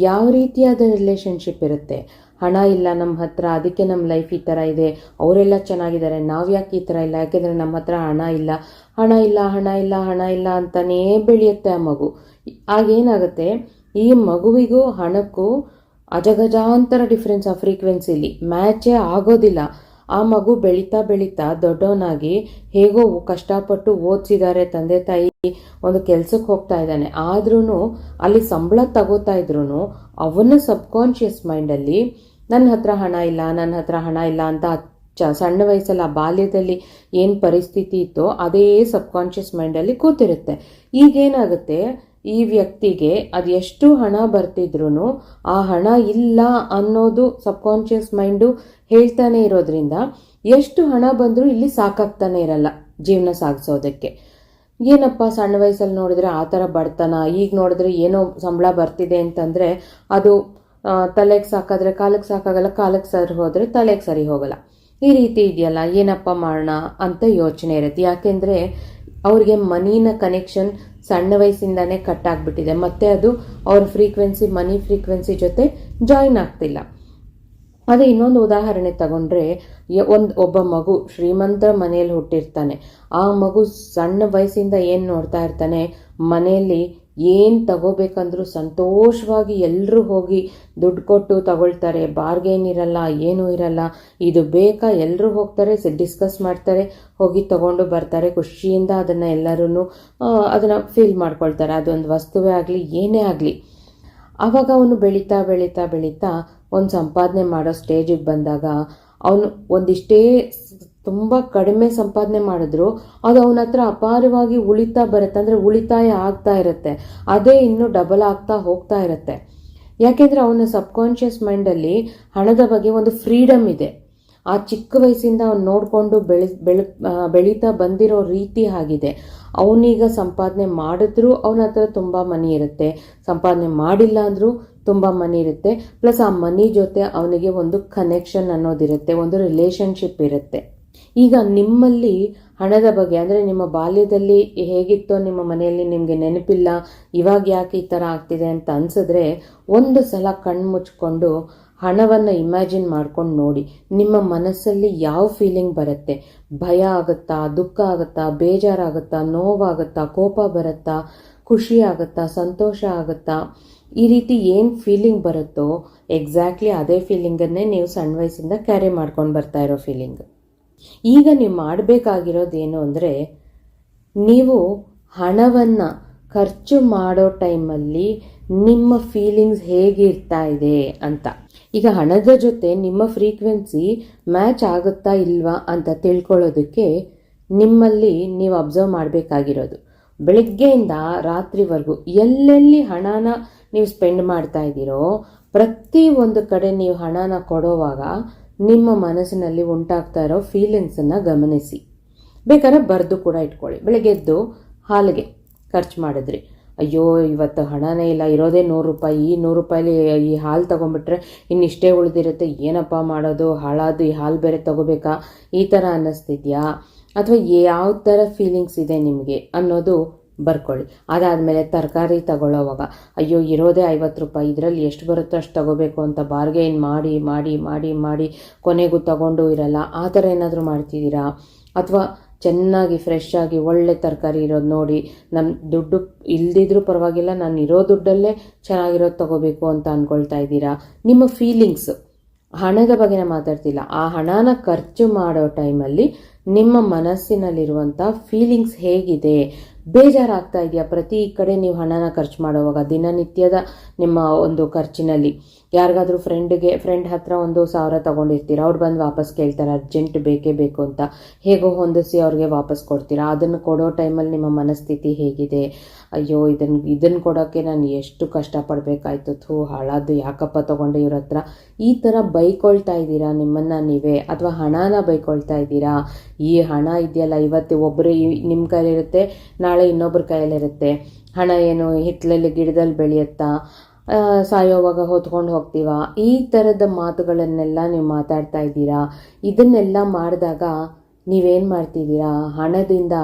Speaker 1: ಯಾವ ರೀತಿಯಾದ ರಿಲೇಶನ್ಶಿಪ್ ಇರುತ್ತೆ? ಹಣ ಇಲ್ಲ ನಮ್ಮ ಹತ್ರ ಅದಕ್ಕೆ ನಮ್ಮ ಲೈಫ್ ಈ ಥರ ಇದೆ, ಅವರೆಲ್ಲ ಚೆನ್ನಾಗಿದ್ದಾರೆ, ನಾವು ಯಾಕೆ ಈ ಥರ ಇಲ್ಲ? ಯಾಕೆಂದರೆ ನಮ್ಮ ಹತ್ರ ಹಣ ಇಲ್ಲ. ಹಣ ಇಲ್ಲ ಹಣ ಇಲ್ಲ ಹಣ ಇಲ್ಲ ಅಂತಲೇ ಬೆಳೆಯುತ್ತೆ ಆ ಮಗು. ಆಗೇನಾಗುತ್ತೆ ಈ ಮಗುವಿಗೂ ಹಣಕ್ಕೂ ಅಜಗಜಾಂತರ ಡಿಫ್ರೆನ್ಸ್ ಆ ಫ್ರೀಕ್ವೆನ್ಸಿಲಿ ಮ್ಯಾಚೇ ಆಗೋದಿಲ್ಲ. ಆ ಮಗು ಬೆಳೀತಾ ಬೆಳೀತಾ ದೊಡ್ಡವನಾಗಿ ಹೇಗೋ ಕಷ್ಟಪಟ್ಟು ಓದಿಸಿದ್ದಾರೆ ತಂದೆ ತಾಯಿ, ಒಂದು ಕೆಲ್ಸಕ್ಕೆ ಹೋಗ್ತಾ ಇದ್ದಾನೆ. ಆದ್ರೂ ಅಲ್ಲಿ ಸಂಬಳ ತಗೋತಾ ಇದ್ರು ಅವನ ಸಬ್ಕಾನ್ಷಿಯಸ್ ಮೈಂಡಲ್ಲಿ ನನ್ನ ಹತ್ರ ಹಣ ಇಲ್ಲ, ನನ್ನ ಹತ್ರ ಹಣ ಇಲ್ಲ ಅಂತ ಚ ಸಣ್ಣ ವಯಸ್ಸಲ್ಲಿ ಆ ಬಾಲ್ಯದಲ್ಲಿ ಏನು ಪರಿಸ್ಥಿತಿ ಇತ್ತೋ ಅದೇ ಸಬ್ಕಾನ್ಷಿಯಸ್ ಮೈಂಡಲ್ಲಿ ಕೂತಿರುತ್ತೆ. ಈಗೇನಾಗುತ್ತೆ? ಈ ವ್ಯಕ್ತಿಗೆ ಅದು ಎಷ್ಟು ಹಣ ಬರ್ತಿದ್ರು ಆ ಹಣ ಇಲ್ಲ ಅನ್ನೋದು ಸಬ್ಕಾನ್ಷಿಯಸ್ ಮೈಂಡು ಹೇಳ್ತಾನೆ ಇರೋದ್ರಿಂದ ಎಷ್ಟು ಹಣ ಬಂದರೂ ಇಲ್ಲಿ ಸಾಕಾಗ್ತಾನೆ ಇರಲ್ಲ ಜೀವನ ಸಾಗಿಸೋದಕ್ಕೆ. ಏನಪ್ಪ ಸಣ್ಣ ವಯಸ್ಸಲ್ಲಿ ನೋಡಿದ್ರೆ ಆ ಥರ ಬಡತನ, ಈಗ ನೋಡಿದ್ರೆ ಏನೋ ಸಂಬಳ ಬರ್ತಿದೆ ಅಂತಂದರೆ ಅದು ತಲೆಗೆ ಸಾಕಾದ್ರೆ ಕಾಲಕ್ಕೆ ಸಾಕಾಗಲ್ಲ, ಕಾಲಕ್ಕೆ ಸರಿ ಹೋದರೆ ತಲೆಗೆ ಸರಿ ಹೋಗಲ್ಲ. ಈ ರೀತಿ ಇದೆಯಲ್ಲ, ಏನಪ್ಪ ಮಾಡೋಣ ಅಂತ ಯೋಚನೆ ಇರುತ್ತೆ. ಯಾಕೆಂದರೆ ಅವ್ರಿಗೆ ಮನಿನ ಕನೆಕ್ಷನ್ ಸಣ್ಣ ವಯಸ್ಸಿಂದಾನೇ ಕಟ್ ಆಗಿಬಿಟ್ಟಿದೆ. ಮತ್ತು ಅದು ಅವ್ರ ಫ್ರೀಕ್ವೆನ್ಸಿ ಮನಿ ಫ್ರೀಕ್ವೆನ್ಸಿ ಜೊತೆ ಜಾಯಿನ್ ಆಗ್ತಿಲ್ಲ. ಅದೇ ಇನ್ನೊಂದು ಉದಾಹರಣೆ ತಗೊಂಡ್ರೆ ಒಂದು ಒಬ್ಬ ಮಗು ಶ್ರೀಮಂತ ಮನೆಯಲ್ಲಿ ಹುಟ್ಟಿರ್ತಾನೆ. ಆ ಮಗು ಸಣ್ಣ ವಯಸ್ಸಿಂದ ಏನು ನೋಡ್ತಾ ಇರ್ತಾನೆ? ಮನೆಯಲ್ಲಿ ಏನು ತಗೋಬೇಕಂದ್ರೂ ಸಂತೋಷವಾಗಿ ಎಲ್ಲರೂ ಹೋಗಿ ದುಡ್ಡು ಕೊಟ್ಟು ತಗೊಳ್ತಾರೆ. ಬಾರ್ಗೇನ್ ಇರಲ್ಲ ಏನೂ ಇರಲ್ಲ. ಇದು ಬೇಕಾ? ಎಲ್ಲರೂ ಹೋಗ್ತಾರೆ ಡಿಸ್ಕಸ್ ಮಾಡ್ತಾರೆ, ಹೋಗಿ ತಗೊಂಡು ಬರ್ತಾರೆ. ಖುಷಿಯಿಂದ ಅದನ್ನು ಎಲ್ಲರೂ ಅದನ್ನು ಫೀಲ್ ಮಾಡ್ಕೊಳ್ತಾರೆ. ಅದೊಂದು ವಸ್ತುವೇ ಆಗಲಿ, ಏನೇ ಆಗಲಿ. ಆವಾಗ ಅವನು ಬೆಳೀತಾ ಬೆಳೀತಾ ಬೆಳೀತಾ ಒಂದು ಸಂಪಾದನೆ ಮಾಡೋ ಸ್ಟೇಜಿಗೆ ಬಂದಾಗ ಅವನು ಒಂದಿಷ್ಟೇ ತುಂಬ ಕಡಿಮೆ ಸಂಪಾದನೆ ಮಾಡಿದ್ರು, ಅದು ಅವನ ಹತ್ರ ಅಪಾರವಾಗಿ ಉಳಿತಾ ಬರುತ್ತೆ, ಅಂದರೆ ಉಳಿತಾಯ ಆಗ್ತಾ ಇರುತ್ತೆ. ಅದೇ ಇನ್ನೂ ಡಬಲ್ ಆಗ್ತಾ ಹೋಗ್ತಾ ಇರುತ್ತೆ. ಯಾಕೆಂದರೆ ಅವನ ಸಬ್ಕಾನ್ಷಿಯಸ್ ಮೈಂಡಲ್ಲಿ ಹಣದ ಬಗ್ಗೆ ಒಂದು ಫ್ರೀಡಮ್ ಇದೆ. ಆ ಚಿಕ್ಕ ವಯಸ್ಸಿಂದ ಅವ್ನು ನೋಡಿಕೊಂಡು ಬೆಳೆ, ಬೆಳ ಬೆಳೀತಾ ಬಂದಿರೋ ರೀತಿ ಆಗಿದೆ. ಅವನೀಗ ಸಂಪಾದನೆ ಮಾಡಿದ್ರೂ ಅವನ ಹತ್ರ ತುಂಬ ಮನಿ ಇರುತ್ತೆ. ಸಂಪಾದನೆ ಮಾಡಿಲ್ಲ ಅಂದರೂ ತುಂಬ ಮನಿ ಇರುತ್ತೆ. ಪ್ಲಸ್ ಆ ಮನಿ ಜೊತೆ ಅವನಿಗೆ ಒಂದು ಕನೆಕ್ಷನ್ ಅನ್ನೋದಿರುತ್ತೆ, ಒಂದು ರಿಲೇಶನ್ಶಿಪ್ ಇರುತ್ತೆ. ಈಗ ನಿಮ್ಮಲ್ಲಿ ಹಣದ ಬಗ್ಗೆ, ಅಂದರೆ ನಿಮ್ಮ ಬಾಲ್ಯದಲ್ಲಿ ಹೇಗಿತ್ತೋ ನಿಮ್ಮ ಮನೆಯಲ್ಲಿ ನಿಮಗೆ ನೆನಪಿಲ್ಲ, ಇವಾಗ ಯಾಕೆ ಈ ಥರ ಆಗ್ತಿದೆ ಅಂತ ಅನಿಸಿದ್ರೆ ಒಂದು ಸಲ ಕಣ್ಣು ಮುಚ್ಕೊಂಡು ಹಣವನ್ನು ಇಮ್ಯಾಜಿನ್ ಮಾಡ್ಕೊಂಡು ನೋಡಿ. ನಿಮ್ಮ ಮನಸ್ಸಲ್ಲಿ ಯಾವ ಫೀಲಿಂಗ್ ಬರುತ್ತೆ? ಭಯ ಆಗುತ್ತಾ, ದುಃಖ ಆಗುತ್ತಾ ಬೇಜಾರಾಗುತ್ತಾ ನೋವಾಗುತ್ತಾ, ಕೋಪ ಬರುತ್ತಾ, ಖುಷಿ ಆಗುತ್ತಾ, ಸಂತೋಷ ಆಗುತ್ತಾ? ಈ ರೀತಿ ಏನು ಫೀಲಿಂಗ್ ಬರುತ್ತೋ ಎಕ್ಸಾಕ್ಟ್ಲಿ ಅದೇ ಫೀಲಿಂಗನ್ನೇ ನೀವು ಸಣ್ಣ ವಯಸ್ಸಿಂದ ಕ್ಯಾರಿ ಮಾಡ್ಕೊಂಡು ಬರ್ತಾ ಇರೋ ಫೀಲಿಂಗ್ ಈಗ ನೀವು ಮಾಡಬೇಕಾಗಿರೋದೇನು ಅಂದರೆ ನೀವು ಹಣವನ್ನು ಖರ್ಚು ಮಾಡೋ ಟೈಮಲ್ಲಿ ನಿಮ್ಮ ಫೀಲಿಂಗ್ಸ್ ಹೇಗಿರ್ತಾ ಇದೆ ಅಂತ. ಈಗ ಹಣದ ಜೊತೆ ನಿಮ್ಮ ಫ್ರೀಕ್ವೆನ್ಸಿ ಮ್ಯಾಚ್ ಆಗುತ್ತಾ ಇಲ್ವಾ ಅಂತ ತಿಳ್ಕೊಳ್ಳೋದಕ್ಕೆ ನಿಮ್ಮಲ್ಲಿ ನೀವು ಅಬ್ಸರ್ವ್ ಮಾಡಬೇಕಾಗಿರೋದು. ಬೆಳಗ್ಗೆಯಿಂದ ರಾತ್ರಿವರೆಗೂ ಎಲ್ಲೆಲ್ಲಿ ಹಣನ ನೀವು ಸ್ಪೆಂಡ್ ಮಾಡ್ತಾ ಇದ್ದೀರೋ, ಪ್ರತಿ ಒಂದು ಕಡೆ ನೀವು ಹಣನ ಕೊಡೋವಾಗ ನಿಮ್ಮ ಮನಸ್ಸಿನಲ್ಲಿ ಉಂಟಾಗ್ತಾ ಇರೋ ಫೀಲಿಂಗ್ಸನ್ನು ಗಮನಿಸಿ. ಬೇಕಾದ್ರೆ ಬರೆದು ಕೂಡ ಇಟ್ಕೊಳ್ಳಿ. ಬೆಳಗ್ಗೆ ಎದ್ದು ಹಾಲಿಗೆ ಖರ್ಚು ಮಾಡಿದ್ರಿ. ಅಯ್ಯೋ, ಇವತ್ತು ಹಣನೇ ಇಲ್ಲ. ಇರೋದೇ ನೂರು ರೂಪಾಯಿ. ಈ ನೂರು ರೂಪಾಯಿಲಿ ಈ ಹಾಲು ತೊಗೊಂಬಿಟ್ರೆ ಇನ್ನಿಷ್ಟೇ ಉಳಿದಿರುತ್ತೆ. ಏನಪ್ಪ ಮಾಡೋದು? ಹಾಳಾದು ಈ ಹಾಲು ಬೇರೆ ತೊಗೋಬೇಕಾ? ಈ ಥರ ಅನ್ನಿಸ್ತಿದ್ಯಾ? ಅಥವಾ ಯಾವ ಥರ ಫೀಲಿಂಗ್ಸ್ ಇದೆ ನಿಮಗೆ ಅನ್ನೋದು ಬರ್ಕೊಳ್ಳಿ. ಅದಾದಮೇಲೆ ತರಕಾರಿ ತಗೊಳ್ಳೋವಾಗ, ಅಯ್ಯೋ, ಇರೋದೇ ಐವತ್ತು ರೂಪಾಯಿ, ಇದರಲ್ಲಿ ಎಷ್ಟು ಬರುತ್ತೋ ಅಷ್ಟು ತಗೋಬೇಕು ಅಂತ ಬಾರ್ಗೇನ್ ಮಾಡಿ ಮಾಡಿ ಮಾಡಿ ಮಾಡಿ ಕೊನೆಗೂ ತಗೊಂಡು ಇರಲ್ಲ. ಆ ಥರ ಏನಾದರೂ ಮಾಡ್ತಿದ್ದೀರಾ? ಅಥವಾ ಚೆನ್ನಾಗಿ ಫ್ರೆಶ್ ಆಗಿ ಒಳ್ಳೆ ತರಕಾರಿ ಇರೋದು ನೋಡಿ ನಮ್ಮ ದುಡ್ಡು ಇಲ್ದಿದ್ರೂ ಪರವಾಗಿಲ್ಲ, ನಾನು ಇರೋ ದುಡ್ಡಲ್ಲೇ ಚೆನ್ನಾಗಿರೋದು ತಗೋಬೇಕು ಅಂತ ಅಂದ್ಕೊಳ್ತಾ ಇದ್ದೀರಾ? ನಿಮ್ಮ ಫೀಲಿಂಗ್ಸ್ ಹಣದ ಬಗ್ಗೆ ಮಾತಾಡ್ತಿಲ್ಲ. ಆ ಹಣನ ಖರ್ಚು ಮಾಡೋ ಟೈಮಲ್ಲಿ ನಿಮ್ಮ ಮನಸ್ಸಿನಲ್ಲಿರುವಂಥ ಫೀಲಿಂಗ್ಸ್ ಹೇಗಿದೆ? ಬೇಜಾರಾಗ್ತಾ ಇದೆಯಾ? ಪ್ರತಿ ಕಡೆ ನೀವು ಹಣನ ಖರ್ಚು ಮಾಡುವಾಗ ದಿನನಿತ್ಯದ ನಿಮ್ಮ ಒಂದು ಖರ್ಚಿನಲ್ಲಿ. ಯಾರಿಗಾದ್ರೂ ಫ್ರೆಂಡ್ಗೆ ಫ್ರೆಂಡ್ ಹತ್ರ ಒಂದು ಸಾವಿರ ತಗೊಂಡಿರ್ತೀರ? ಅವ್ರು ಬಂದು ವಾಪಸ್ ಕೇಳ್ತಾರೆ, ಅರ್ಜೆಂಟ್ ಬೇಕೇ ಬೇಕು ಅಂತ. ಹೇಗೋ ಹೊಂದಿಸಿ ಅವ್ರಿಗೆ ವಾಪಸ್ ಕೊಡ್ತೀರಾ? ಅದನ್ನು ಕೊಡೋ ಟೈಮಲ್ಲಿ ನಿಮ್ಮ ಮನಸ್ಥಿತಿ ಹೇಗಿದೆ? ಅಯ್ಯೋ ಇದನ್ನು ಇದನ್ನು ಕೊಡೋಕ್ಕೆ ನಾನು ಎಷ್ಟು ಕಷ್ಟಪಡಬೇಕಾಯ್ತು. ಥೂ, ಹಾಳಾದ್ದು ಯಾಕಪ್ಪ ತೊಗೊಂಡೆ ಇವ್ರ ಹತ್ರ? ಈ ಥರ ಬೈಕೊಳ್ತಾ ಇದ್ದೀರಾ ನಿಮ್ಮನ್ನು ನೀವೇ? ಅಥವಾ ಹಣನ ಬೈಕೊಳ್ತಾ ಇದ್ದೀರಾ? ಈ ಹಣ ಇದೆಯಲ್ಲ, ಇವತ್ತು ಒಬ್ಬರು ನಿಮ್ಮ ಕೈಲಿರುತ್ತೆ, ನಾಳೆ ಇನ್ನೊಬ್ಬರ ಕೈಯಲ್ಲಿರುತ್ತೆ ಹಣ ಏನು ಹಿತ್ತಲಲ್ಲಿ ಗಿಡದಲ್ಲಿ ಬೆಳೆಯುತ್ತಾ? ಸಾಯೋವಾಗ ಹೊತ್ಕೊಂಡು ಹೋಗ್ತೀವ? ಈ ಥರದ ಮಾತುಗಳನ್ನೆಲ್ಲ ನೀವು ಮಾತಾಡ್ತಾ ಇದ್ದೀರಾ? ಇದನ್ನೆಲ್ಲ ಮಾಡಿದಾಗ ನೀವೇನು ಮಾಡ್ತಿದ್ದೀರಾ? ಹಣದಿಂದ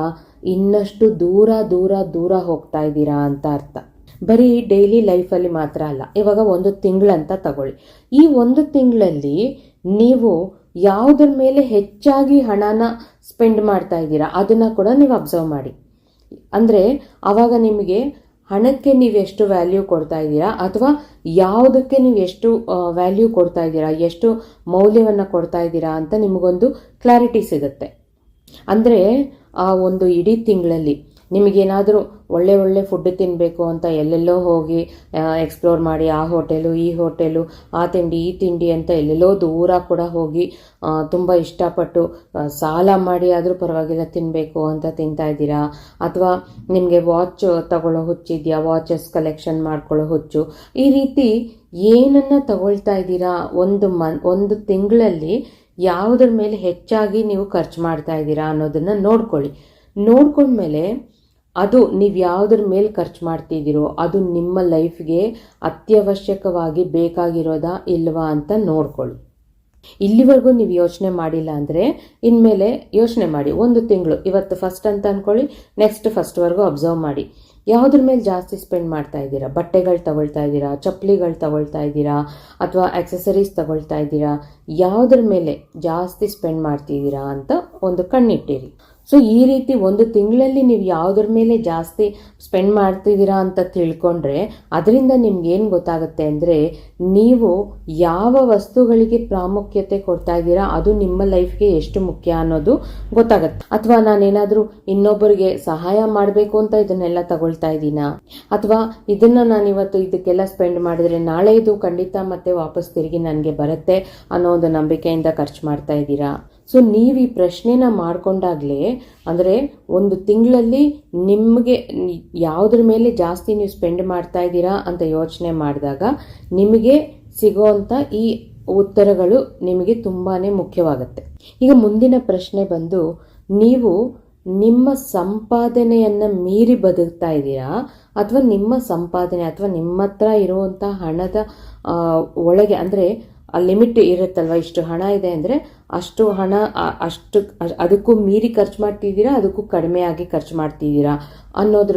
Speaker 1: ಇನ್ನಷ್ಟು ದೂರ ದೂರ ದೂರ ಹೋಗ್ತಾ ಇದ್ದೀರಾ ಅಂತ ಅರ್ಥ. ಬರೀ ಡೈಲಿ ಲೈಫಲ್ಲಿ ಮಾತ್ರ ಅಲ್ಲ, ಇವಾಗ ಒಂದು ತಿಂಗಳಂತ ತಗೊಳ್ಳಿ. ಈ ಒಂದು ತಿಂಗಳಲ್ಲಿ ನೀವು ಯಾವುದ್ರ ಮೇಲೆ ಹೆಚ್ಚಾಗಿ ಹಣನ ಸ್ಪೆಂಡ್ ಮಾಡ್ತಾ ಇದ್ದೀರಾ, ಅದನ್ನು ಕೂಡ ನೀವು ಅಬ್ಸರ್ವ್ ಮಾಡಿ. ಅಂದರೆ ಆವಾಗ ನಿಮಗೆ ಹಣಕ್ಕೆ ನೀವು ಎಷ್ಟು ವ್ಯಾಲ್ಯೂ ಕೊಡ್ತಾ ಇದ್ದೀರಾ ಅಥವಾ ಯಾವುದಕ್ಕೆ ನೀವು ಎಷ್ಟು ವ್ಯಾಲ್ಯೂ ಕೊಡ್ತಾ ಇದ್ದೀರಾ, ಎಷ್ಟು ಮೌಲ್ಯವನ್ನು ಕೊಡ್ತಾ ಇದ್ದೀರಾ ಅಂತ ನಿಮಗೊಂದು ಕ್ಲಾರಿಟಿ ಸಿಗುತ್ತೆ. ಅಂದರೆ ಆ ಒಂದು ಇಡೀ ತಿಂಗಳಲ್ಲಿ ನಿಮಗೇನಾದರೂ ಒಳ್ಳೆ ಒಳ್ಳೆ ಫುಡ್ ತಿನ್ನಬೇಕು ಅಂತ ಎಲ್ಲೆಲ್ಲೋ ಹೋಗಿ ಎಕ್ಸ್ಪ್ಲೋರ್ ಮಾಡಿ, ಆ ಹೋಟೆಲು ಈ ಹೋಟೆಲು ಆ ತಿಂಡಿ, ಈ ತಿಂಡಿ ಅಂತ ಎಲ್ಲೆಲ್ಲೋ ದೂರ ಕೂಡ ಹೋಗಿ ತುಂಬ ಇಷ್ಟಪಟ್ಟು ಸಾಲ ಮಾಡಿ ಆದರೂ ಪರವಾಗಿಲ್ಲ ತಿನ್ನಬೇಕು ಅಂತ ತಿಂತಾ ಇದ್ದೀರಾ? ಅಥವಾ ನಿಮಗೆ ವಾಚ್ ತಗೊಳ್ಳೋ ಹುಚ್ಚಿದೆಯಾ ವಾಚಸ್ ಕಲೆಕ್ಷನ್ ಮಾಡ್ಕೊಳ್ಳೋ ಹುಚ್ಚು? ಈ ರೀತಿ ಏನನ್ನು ತಗೊಳ್ತಾ ಇದ್ದೀರಾ? ಒಂದು ಮನ್, ಒಂದು ತಿಂಗಳಲ್ಲಿ ಯಾವುದ್ರ ಮೇಲೆ ಹೆಚ್ಚಾಗಿ ನೀವು ಖರ್ಚು ಮಾಡ್ತಾ ಇದ್ದೀರಾ ಅನ್ನೋದನ್ನು ನೋಡ್ಕೊಳ್ಳಿ. ನೋಡ್ಕೊಂಡ್ಮೇಲೆ ಅದು ನೀವು ಯಾವುದ್ರ ಮೇಲೆ ಖರ್ಚು ಮಾಡ್ತಿದ್ದೀರೋ ಅದು ನಿಮ್ಮ ಲೈಫ್ಗೆ ಅತ್ಯವಶ್ಯಕವಾಗಿ ಬೇಕಾಗಿರೋದಾ ಇಲ್ವಾ ಅಂತ ನೋಡ್ಕೊಳ್ಳಿ. ಇಲ್ಲಿವರೆಗೂ ನೀವು ಯೋಚನೆ ಮಾಡಿಲ್ಲ ಅಂದರೆ ಇನ್ಮೇಲೆ ಯೋಚನೆ ಮಾಡಿ. ಒಂದು ತಿಂಗಳು, ಇವತ್ತು ಫಸ್ಟ್ ಅಂತ ಅಂದ್ಕೊಳ್ಳಿ ನೆಕ್ಸ್ಟ್ ಫಸ್ಟ್ವರೆಗೂ ಅಬ್ಸರ್ವ್ ಮಾಡಿ. ಯಾವುದ್ರ ಮೇಲೆ ಜಾಸ್ತಿ ಸ್ಪೆಂಡ್ ಮಾಡ್ತಾ ಇದ್ದೀರಾ? ಬಟ್ಟೆಗಳು ತಗೊಳ್ತಾ ಇದ್ದೀರಾ? ಚಪ್ಪಲಿಗಳು ತಗೊಳ್ತಾ ಇದ್ದೀರಾ? ಅಥವಾ ಆಕ್ಸೆಸರೀಸ್ ತಗೊಳ್ತಾ ಇದ್ದೀರಾ? ಯಾವುದ್ರ ಮೇಲೆ ಜಾಸ್ತಿ ಸ್ಪೆಂಡ್ ಮಾಡ್ತಿದ್ದೀರಾ ಅಂತ ಒಂದು ಕಣ್ಣಿಟ್ಟಿರಿ. ಸೊ ಈ ರೀತಿ ಒಂದು ತಿಂಗಳಲ್ಲಿ ನೀವು ಯಾವುದ್ರ ಮೇಲೆ ಜಾಸ್ತಿ ಸ್ಪೆಂಡ್ ಮಾಡ್ತಿದ್ದೀರಾ ಅಂತ ತಿಳ್ಕೊಂಡ್ರೆ, ಅದರಿಂದ ನಿಮ್ಗೇನು ಗೊತ್ತಾಗುತ್ತೆ ಅಂದರೆ, ನೀವು ಯಾವ ವಸ್ತುಗಳಿಗೆ ಪ್ರಾಮುಖ್ಯತೆ ಕೊಡ್ತಾ ಇದ್ದೀರಾ, ಅದು ನಿಮ್ಮ ಲೈಫ್ಗೆ ಎಷ್ಟು ಮುಖ್ಯ ಅನ್ನೋದು ಗೊತ್ತಾಗುತ್ತೆ. ಅಥವಾ ನಾನೇನಾದರೂ ಇನ್ನೊಬ್ಬರಿಗೆ ಸಹಾಯ ಮಾಡಬೇಕು ಅಂತ ಇದನ್ನೆಲ್ಲ ತಗೊಳ್ತಾ ಇದ್ದೀನಾ? ಅಥವಾ ಇದನ್ನ ನಾನು ಇವತ್ತು ಇದಕ್ಕೆಲ್ಲ ಸ್ಪೆಂಡ್ ಮಾಡಿದ್ರೆ ನಾಳೆ ಇದು ಖಂಡಿತ ಮತ್ತೆ ವಾಪಸ್ ತಿರುಗಿ ನನಗೆ ಬರುತ್ತೆ ಅನ್ನೋ ಒಂದು ನಂಬಿಕೆಯಿಂದ ಖರ್ಚು ಮಾಡ್ತಾ ಇದ್ದೀರಾ? ಸೊ ನೀವು ಈ ಪ್ರಶ್ನೆನ ಮಾಡಿಕೊಂಡಾಗಲೇ, ಅಂದರೆ ಒಂದು ತಿಂಗಳಲ್ಲಿ ನಿಮಗೆ ಯಾವುದ್ರ ಮೇಲೆ ಜಾಸ್ತಿ ನೀವು ಸ್ಪೆಂಡ್ ಮಾಡ್ತಾ ಇದ್ದೀರಾ ಅಂತ ಯೋಚನೆ ಮಾಡಿದಾಗ ನಿಮಗೆ ಸಿಗೋವಂಥ ಈ ಉತ್ತರಗಳು ನಿಮಗೆ ತುಂಬಾ ಮುಖ್ಯವಾಗುತ್ತೆ. ಈಗ ಮುಂದಿನ ಪ್ರಶ್ನೆ ಬಂದು, ನೀವು ನಿಮ್ಮ ಸಂಪಾದನೆಯನ್ನು ಮೀರಿ ಬದುಕ್ತಾ ಇದ್ದೀರಾ? ಅಥವಾ ನಿಮ್ಮ ಸಂಪಾದನೆ ಅಥವಾ ನಿಮ್ಮ ಹತ್ರ ಇರುವಂಥ ಹಣದ ಒಳಗೆ, ಅಂದರೆ ಆ ಲಿಮಿಟ್ ಇರುತ್ತಲ್ವ ಇಷ್ಟು ಹಣ ಇದೆ ಅಂದರೆ ಅಷ್ಟು ಹಣ ಅಷ್ಟು, ಅದಕ್ಕೂ ಮೀರಿ ಖರ್ಚು ಮಾಡ್ತಿದ್ದೀರಾ, ಅದಕ್ಕೂ ಕಡಿಮೆ ಆಗಿ ಖರ್ಚು ಮಾಡ್ತಿದ್ದೀರಾ ಅನ್ನೋದ್ರ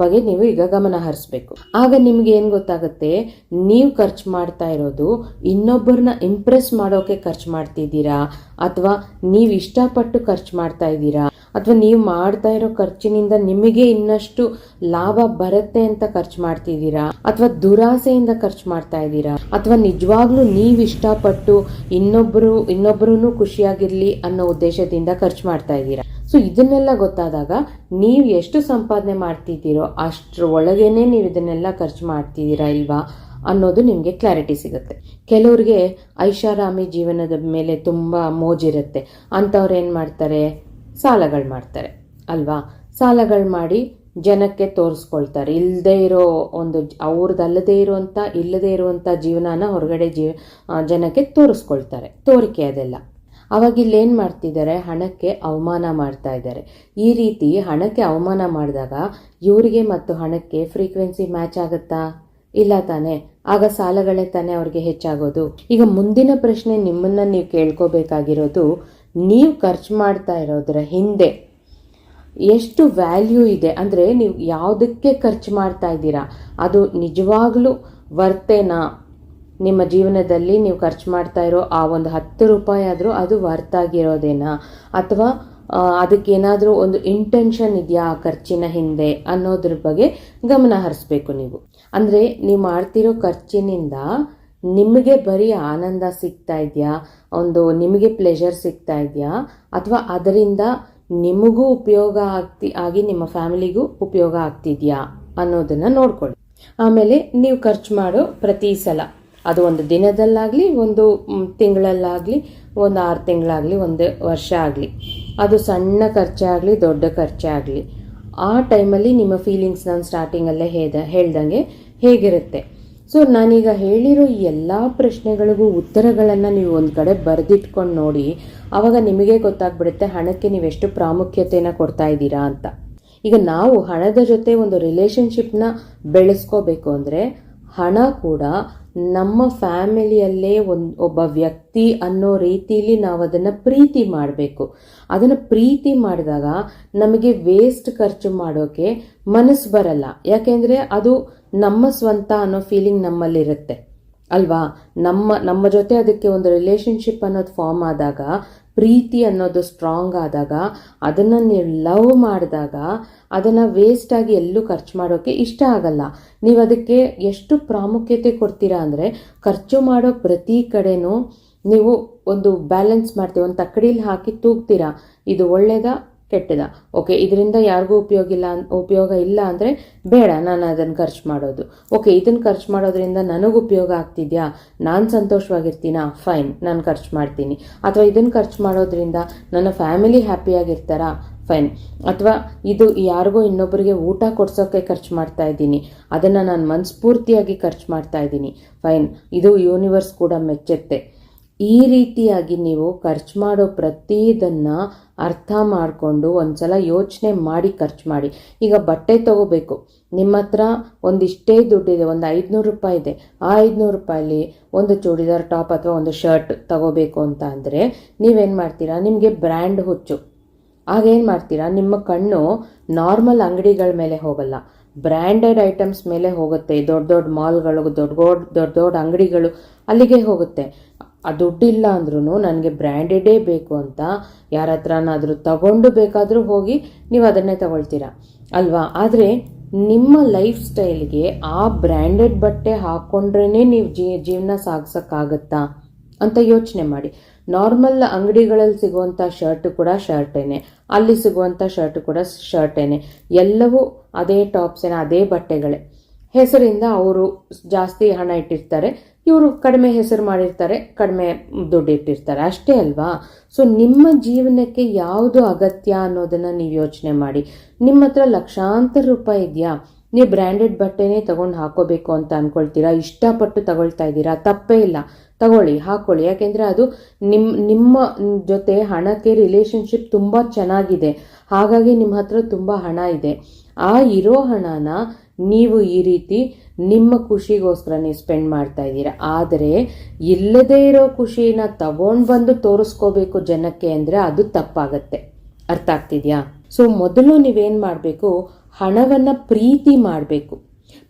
Speaker 1: ಬಗ್ಗೆ ನೀವು ಈಗ ಗಮನ ಹರಿಸ್ಬೇಕು. ಆಗ ನಿಮ್ಗೆ ಏನು ಗೊತ್ತಾಗುತ್ತೆ? ನೀವು ಖರ್ಚು ಮಾಡ್ತಾ ಇರೋದು ಇನ್ನೊಬ್ಬರನ್ನ ಇಂಪ್ರೆಸ್ ಮಾಡೋಕೆ ಖರ್ಚು ಮಾಡ್ತಿದ್ದೀರಾ ಅಥವಾ ನೀವು ಇಷ್ಟಪಟ್ಟು ಖರ್ಚು ಮಾಡ್ತಾ ಇದ್ದೀರಾ? ಅಥವಾ ನೀವು ಮಾಡ್ತಾ ಇರೋ ಖರ್ಚಿನಿಂದ ನಿಮಗೆ ಇನ್ನಷ್ಟು ಲಾಭ ಬರುತ್ತೆ ಅಂತ ಖರ್ಚು ಮಾಡ್ತಿದ್ದೀರಾ? ಅಥವಾ ದುರಾಸೆಯಿಂದ ಖರ್ಚು ಮಾಡ್ತಾ ಇದ್ದೀರಾ? ಅಥವಾ ನಿಜವಾಗ್ಲೂ ನೀವು ಇಷ್ಟಪಟ್ಟು ಇನ್ನೊಬ್ರು ಇನ್ನೊಬ್ರು ಖುಷಿಯಾಗಿರ್ಲಿ ಅನ್ನೋ ಉದ್ದೇಶದಿಂದ ಖರ್ಚು ಮಾಡ್ತಾ ಇದ್ದೀರಾ? ಸೊ ಇದನ್ನೆಲ್ಲ ಗೊತ್ತಾದಾಗ ನೀವು ಎಷ್ಟು ಸಂಪಾದನೆ ಮಾಡ್ತಿದ್ದೀರೋ ಅಷ್ಟ್ರ ಒಳಗೇನೆ ನೀವು ಇದನ್ನೆಲ್ಲ ಖರ್ಚು ಮಾಡ್ತಿದ್ದೀರಾ ಇಲ್ವಾ ಅನ್ನೋದು ನಿಮಗೆ ಕ್ಲಾರಿಟಿ ಸಿಗುತ್ತೆ. ಕೆಲವ್ರಿಗೆ ಐಷಾರಾಮಿ ಜೀವನದ ಮೇಲೆ ತುಂಬ ಮೋಜಿರುತ್ತೆ. ಅಂಥವ್ರು ಏನು ಮಾಡ್ತಾರೆ? ಸಾಲಗಳು ಮಾಡ್ತಾರೆ, ಅಲ್ವಾ? ಸಾಲಗಳು ಮಾಡಿ ಜನಕ್ಕೆ ತೋರಿಸ್ಕೊಳ್ತಾರೆ. ಇಲ್ಲದೆ ಇರೋ ಒಂದು ಅವ್ರದ್ದಲ್ಲದೇ ಇರುವಂಥ ಇಲ್ಲದೆ ಇರುವಂಥ ಜೀವನಾನ ಹೊರಗಡೆ ಜೀವ ಜನಕ್ಕೆ ತೋರಿಸ್ಕೊಳ್ತಾರೆ. ತೋರಿಕೆ ಅದೆಲ್ಲ. ಅವಾಗ ಇಲ್ಲೇನು ಮಾಡ್ತಿದ್ದಾರೆ? ಹಣಕ್ಕೆ ಅವಮಾನ ಮಾಡ್ತಾ ಇದ್ದಾರೆ. ಈ ರೀತಿ ಹಣಕ್ಕೆ ಅವಮಾನ ಮಾಡಿದಾಗ ಇವರಿಗೆ ಮತ್ತು ಹಣಕ್ಕೆ ಫ್ರೀಕ್ವೆನ್ಸಿ ಮ್ಯಾಚ್ ಆಗುತ್ತಾ? ಇಲ್ಲ ತಾನೇ. ಆಗ ಸಾಲಗಳೇ ತಾನೇ ಅವ್ರಿಗೆ ಹೆಚ್ಚಾಗೋದು. ಈಗ ಮುಂದಿನ ಪ್ರಶ್ನೆ ನಿಮ್ಮನ್ನ ನೀವು ಕೇಳ್ಕೋಬೇಕಾಗಿರೋದು ನೀವು ಖರ್ಚು ಮಾಡ್ತಾ ಇರೋದ್ರ ಹಿಂದೆ ಎಷ್ಟು ವ್ಯಾಲ್ಯೂ ಇದೆ ಅಂದರೆ ನೀವು ಯಾವುದಕ್ಕೆ ಖರ್ಚು ಮಾಡ್ತಾ ಇದ್ದೀರಾ? ಅದು ನಿಜವಾಗ್ಲೂ ವರ್ತೇನಾ? ನಿಮ್ಮ ಜೀವನದಲ್ಲಿ ನೀವು ಖರ್ಚು ಮಾಡ್ತಾ ಇರೋ ಆ ಒಂದು ಹತ್ತು ರೂಪಾಯಿ ಆದರೂ ಅದು ವರ್ತಾಗಿರೋದೇನಾ ಅಥವಾ ಅದಕ್ಕೇನಾದರೂ ಒಂದು ಇಂಟೆನ್ಷನ್ ಇದೆಯಾ ಆ ಖರ್ಚಿನ ಹಿಂದೆ ಅನ್ನೋದ್ರ ಬಗ್ಗೆ ಗಮನ ಹರಿಸ್ಬೇಕು ನೀವು. ಅಂದರೆ ನೀವು ಮಾಡ್ತಿರೋ ಖರ್ಚಿನಿಂದ ನಿಮಗೆ ಬರೀ ಆನಂದ ಸಿಗ್ತಾ ಇದೆಯಾ? ಒಂದು ನಿಮಗೆ ಪ್ಲೆಷರ್ ಸಿಗ್ತಾ ಇದೆಯಾ? ಅಥವಾ ಅದರಿಂದ ನಿಮಗೂ ಉಪಯೋಗ ಆಗ್ತಿ, ಆಗಿ ನಿಮ್ಮ ಫ್ಯಾಮಿಲಿಗೂ ಉಪಯೋಗ ಆಗ್ತಿದೆಯಾ ಅನ್ನೋದನ್ನು ನೋಡ್ಕೊಳ್ಳಿ. ಆಮೇಲೆ ನೀವು ಖರ್ಚು ಮಾಡೋ ಪ್ರತಿ ಸಲ. ಅದು ಒಂದು ದಿನದಲ್ಲಾಗಲಿ, ಒಂದು ತಿಂಗಳಲ್ಲಾಗಲಿ, ಒಂದು ಆರು ತಿಂಗಳಾಗಲಿ, ಒಂದು ವರ್ಷ ಆಗಲಿ. ಅದು ಸಣ್ಣ ಖರ್ಚೇ ಆಗಲಿ ದೊಡ್ಡ ಖರ್ಚೇ ಆಗಲಿ ಆ ಟೈಮಲ್ಲಿ ನಿಮ್ಮ ಫೀಲಿಂಗ್ಸ್ ನಾನು ಸ್ಟಾರ್ಟಿಂಗಲ್ಲೇ ಹೇಳ್ದ, ಹೇಳ್ದಂಗೆ ಹೇಗಿರುತ್ತೆ? ಸೊ ನಾನೀಗ ಹೇಳಿರೋ ಈ ಎಲ್ಲ ಪ್ರಶ್ನೆಗಳಿಗೂ ಉತ್ತರಗಳನ್ನು ನೀವು ಒಂದು ಕಡೆ ಬರೆದಿಟ್ಕೊಂಡು ನೋಡಿ ಆವಾಗ ನಿಮಗೆ ಗೊತ್ತಾಗ್ಬಿಡುತ್ತೆ ಹಣಕ್ಕೆ ನೀವೆಷ್ಟು ಪ್ರಾಮುಖ್ಯತೆಯನ್ನು ಕೊಡ್ತಾ ಇದ್ದೀರಾ ಅಂತ. ಈಗ ನಾವು ಹಣದ ಜೊತೆ ಒಂದು ರಿಲೇಶನ್ಶಿಪ್ನ ಬೆಳೆಸ್ಕೋಬೇಕು ಅಂದರೆ, ಹಣ ಕೂಡ ನಮ್ಮ ಫ್ಯಾಮಿಲಿಯಲ್ಲೇ ಒಂದು ಒಬ್ಬ ವ್ಯಕ್ತಿ ಅನ್ನೋ ರೀತಿಯಲ್ಲಿ ನಾವು ಅದನ್ನು ಪ್ರೀತಿ ಮಾಡಬೇಕು. ಅದನ್ನು ಪ್ರೀತಿ ಮಾಡಿದಾಗ ನಮಗೆ ವೇಸ್ಟ್ ಖರ್ಚು ಮಾಡೋಕೆ ಮನಸ್ಸು ಬರಲ್ಲ. ಯಾಕೆಂದರೆ ಅದು ನಮ್ಮ ಸ್ವಂತ ಅನ್ನೋ ಫೀಲಿಂಗ್ ನಮ್ಮಲ್ಲಿರುತ್ತೆ. ಅಲ್ವಾ? ನಮ್ಮ ನಮ್ಮ ಜೊತೆ ಅದಕ್ಕೆ ಒಂದು ರಿಲೇಶನ್ಶಿಪ್ ಅನ್ನೋದು ಫಾರ್ಮ್ ಆದಾಗ ಪ್ರೀತಿ ಅನ್ನೋದು ಸ್ಟ್ರಾಂಗ್ ಆದಾಗ, ಅದನ್ನು ನೀವು ಲವ್ ಮಾಡಿದಾಗ, ಅದನ್ನು ವೇಸ್ಟಾಗಿ ಎಲ್ಲೂ ಖರ್ಚು ಮಾಡೋಕ್ಕೆ ಇಷ್ಟ ಆಗಲ್ಲ. ನೀವು ಅದಕ್ಕೆ ಎಷ್ಟು ಪ್ರಾಮುಖ್ಯತೆ ಕೊಡ್ತೀರಾ ಅಂದರೆ, ಖರ್ಚು ಮಾಡೋ ಪ್ರತಿ ಕಡೆನೂ ನೀವು ಒಂದು ಬ್ಯಾಲೆನ್ಸ್ ಮಾಡ್ತೀವಿ. ಒಂದು ತಕ್ಕಡಿಲಿ ಹಾಕಿ ತೂಗ್ತೀರಾ. ಇದು ಒಳ್ಳೇದಾ? ಕೆಟ್ಟದ. ಓಕೆ ಇದರಿಂದ ಯಾರಿಗೂ ಉಪಯೋಗ ಇಲ್ಲ ಉಪಯೋಗ ಇಲ್ಲ ಅಂದರೆ ಬೇಡ, ನಾನು ಅದನ್ನು ಖರ್ಚು ಮಾಡೋದು. ಓಕೆ ಇದನ್ನು ಖರ್ಚು ಮಾಡೋದ್ರಿಂದ ನನಗೆ ಉಪಯೋಗ ಆಗ್ತಿದ್ಯಾ? ನಾನು ಸಂತೋಷವಾಗಿರ್ತೀನಾ? ಫೈನ್ ನಾನು ಖರ್ಚು ಮಾಡ್ತೀನಿ. ಅಥವಾ ಇದನ್ನು ಖರ್ಚು ಮಾಡೋದ್ರಿಂದ ನನ್ನ ಫ್ಯಾಮಿಲಿ ಹ್ಯಾಪಿಯಾಗಿರ್ತಾರಾ ಫೈನ್ ಅಥವಾ ಇದು ಯಾರಿಗೋ ಇನ್ನೊಬ್ಬರಿಗೆ ಊಟ ಕೊಡ್ಸೋಕ್ಕೆ ಖರ್ಚು ಮಾಡ್ತಾ ಇದ್ದೀನಿ. ಅದನ್ನು ನಾನು ಮನಸ್ಫೂರ್ತಿಯಾಗಿ ಖರ್ಚು ಮಾಡ್ತಾ ಇದ್ದೀನಿ. ಫೈನ್ ಇದು ಯೂನಿವರ್ಸ್ ಕೂಡ ಮೆಚ್ಚುತ್ತೆ. ಈ ರೀತಿಯಾಗಿ ನೀವು ಖರ್ಚು ಮಾಡೋ ಪ್ರತಿದನ್ನು ಅರ್ಥ ಮಾಡಿಕೊಂಡು ಒಂದ್ಸಲ ಯೋಚನೆ ಮಾಡಿ ಖರ್ಚು ಮಾಡಿ. ಈಗ ಬಟ್ಟೆ ತಗೋಬೇಕು. ನಿಮ್ಮ ಹತ್ರ ಒಂದಿಷ್ಟೇ ದುಡ್ಡಿದೆ, ಒಂದು ಐದುನೂರು ರೂಪಾಯಿ ಇದೆ. ಆ ಐದುನೂರು ರೂಪಾಯಲ್ಲಿ ಒಂದು ಚೂಡಿದಾರ್ ಟಾಪ್ ಅಥವಾ ಒಂದು ಶರ್ಟ್ ತಗೋಬೇಕು ಅಂತ ಅಂದರೆ ನೀವೇನು ಮಾಡ್ತೀರಾ? ನಿಮಗೆ ಬ್ರ್ಯಾಂಡ್ ಹುಚ್ಚು. ಆಗೇನು ಮಾಡ್ತೀರಾ? ನಿಮ್ಮ ಕಣ್ಣು ನಾರ್ಮಲ್ ಅಂಗಡಿಗಳ ಮೇಲೆ ಹೋಗಲ್ಲ. ಬ್ರ್ಯಾಂಡೆಡ್ ಐಟಮ್ಸ್ ಮೇಲೆ ಹೋಗುತ್ತೆ. ದೊಡ್ಡ ದೊಡ್ಡ ಮಾಲ್ಗಳು, ದೊಡ್ಡ ದೊಡ್ಡ ದೊಡ್ಡ ದೊಡ್ಡ ಅಂಗಡಿಗಳು ಅಲ್ಲಿಗೆ ಹೋಗುತ್ತೆ. ಆ ದುಡ್ಡಿಲ್ಲ ಅಂದ್ರೂ ನನಗೆ ಬ್ರ್ಯಾಂಡೆಡೇ ಬೇಕು ಅಂತ ಯಾರ ಹತ್ರನಾದರೂ ತಗೊಂಡು ಬೇಕಾದರೂ ಹೋಗಿ ನೀವು ಅದನ್ನೇ ತಗೊಳ್ತೀರಾ? ಅಲ್ವಾ? ಆದರೆ ನಿಮ್ಮ ಲೈಫ್ ಸ್ಟೈಲ್ಗೆ ಆ ಬ್ರ್ಯಾಂಡೆಡ್ ಬಟ್ಟೆ ಹಾಕ್ಕೊಂಡ್ರೇ ನೀವು ಜೀ, ಜೀವನ ಸಾಗಿಸೋಕ್ಕಾಗತ್ತಾ? ಅಂತ ಯೋಚನೆ ಮಾಡಿ. ನಾರ್ಮಲ್ ಅಂಗಡಿಗಳಲ್ಲಿ ಸಿಗುವಂಥ ಶರ್ಟ್ ಕೂಡ ಶರ್ಟೇನೆ. ಅಲ್ಲಿ ಸಿಗುವಂಥ ಶರ್ಟ್ ಕೂಡ ಶರ್ಟೇನೆ. ಎಲ್ಲವೂ ಅದೇ ಟಾಪ್ಸೇನೆ, ಅದೇ ಬಟ್ಟೆಗಳೇ. ಹೆಸರಿಂದ ಅವರು ಜಾಸ್ತಿ ಹಣ ಇಟ್ಟಿರ್ತಾರೆ. ಇವರು ಕಡಿಮೆ ಹೆಸರು ಮಾಡಿರ್ತಾರೆ, ಕಡಿಮೆ ದುಡ್ಡು ಇಟ್ಟಿರ್ತಾರೆ. ಅಷ್ಟೇ ಅಲ್ವಾ? ಸೊ ನಿಮ್ಮ ಜೀವನಕ್ಕೆ ಯಾವುದು ಅಗತ್ಯ ಅನ್ನೋದನ್ನು ನೀವು ಯೋಚನೆ ಮಾಡಿ. ನಿಮ್ಮ ಹತ್ರ ಲಕ್ಷಾಂತರ ರೂಪಾಯಿ ಇದೆಯಾ? ನೀವು ಬ್ರ್ಯಾಂಡೆಡ್ ಬಟ್ಟೆನೇ ತಗೊಂಡು ಹಾಕೋಬೇಕು ಅಂತ ಅನ್ಕೊಳ್ತೀರಾ? ಇಷ್ಟಪಟ್ಟು ತಗೊಳ್ತಾ ಇದ್ದೀರಾ? ತಪ್ಪೇ ಇಲ್ಲ. ತಗೊಳ್ಳಿ, ಹಾಕೊಳ್ಳಿ. ಯಾಕೆಂದರೆ ಅದು ನಿಮ್ಮ ನಿಮ್ಮ ಜೊತೆ ಹಣಕ್ಕೆ ರಿಲೇಶನ್ಶಿಪ್ ತುಂಬ ಚೆನ್ನಾಗಿದೆ. ಹಾಗಾಗಿ ನಿಮ್ಮ ಹತ್ರ ತುಂಬ ಹಣ ಇದೆ. ಆ ಇರೋ ಹಣನ ನೀವು ಈ ರೀತಿ ನಿಮ್ಮ ಖುಷಿಗೋಸ್ಕರ ನೀವು ಸ್ಪೆಂಡ್ ಮಾಡ್ತಾ ಇದ್ದೀರಾ. ಆದರೆ ಇಲ್ಲದೇ ಇರೋ ಖುಷಿನ ತಗೊಂಡು ಬಂದು ತೋರಿಸ್ಕೋಬೇಕು ಜನಕ್ಕೆ ಅಂದರೆ ಅದು ತಪ್ಪಾಗತ್ತೆ. ಅರ್ಥ ಆಗ್ತಿದ್ಯಾ? ಸೊ ಮೊದಲು ನೀವೇನು ಮಾಡಬೇಕು? ಹಣವನ್ನು ಪ್ರೀತಿ ಮಾಡಬೇಕು.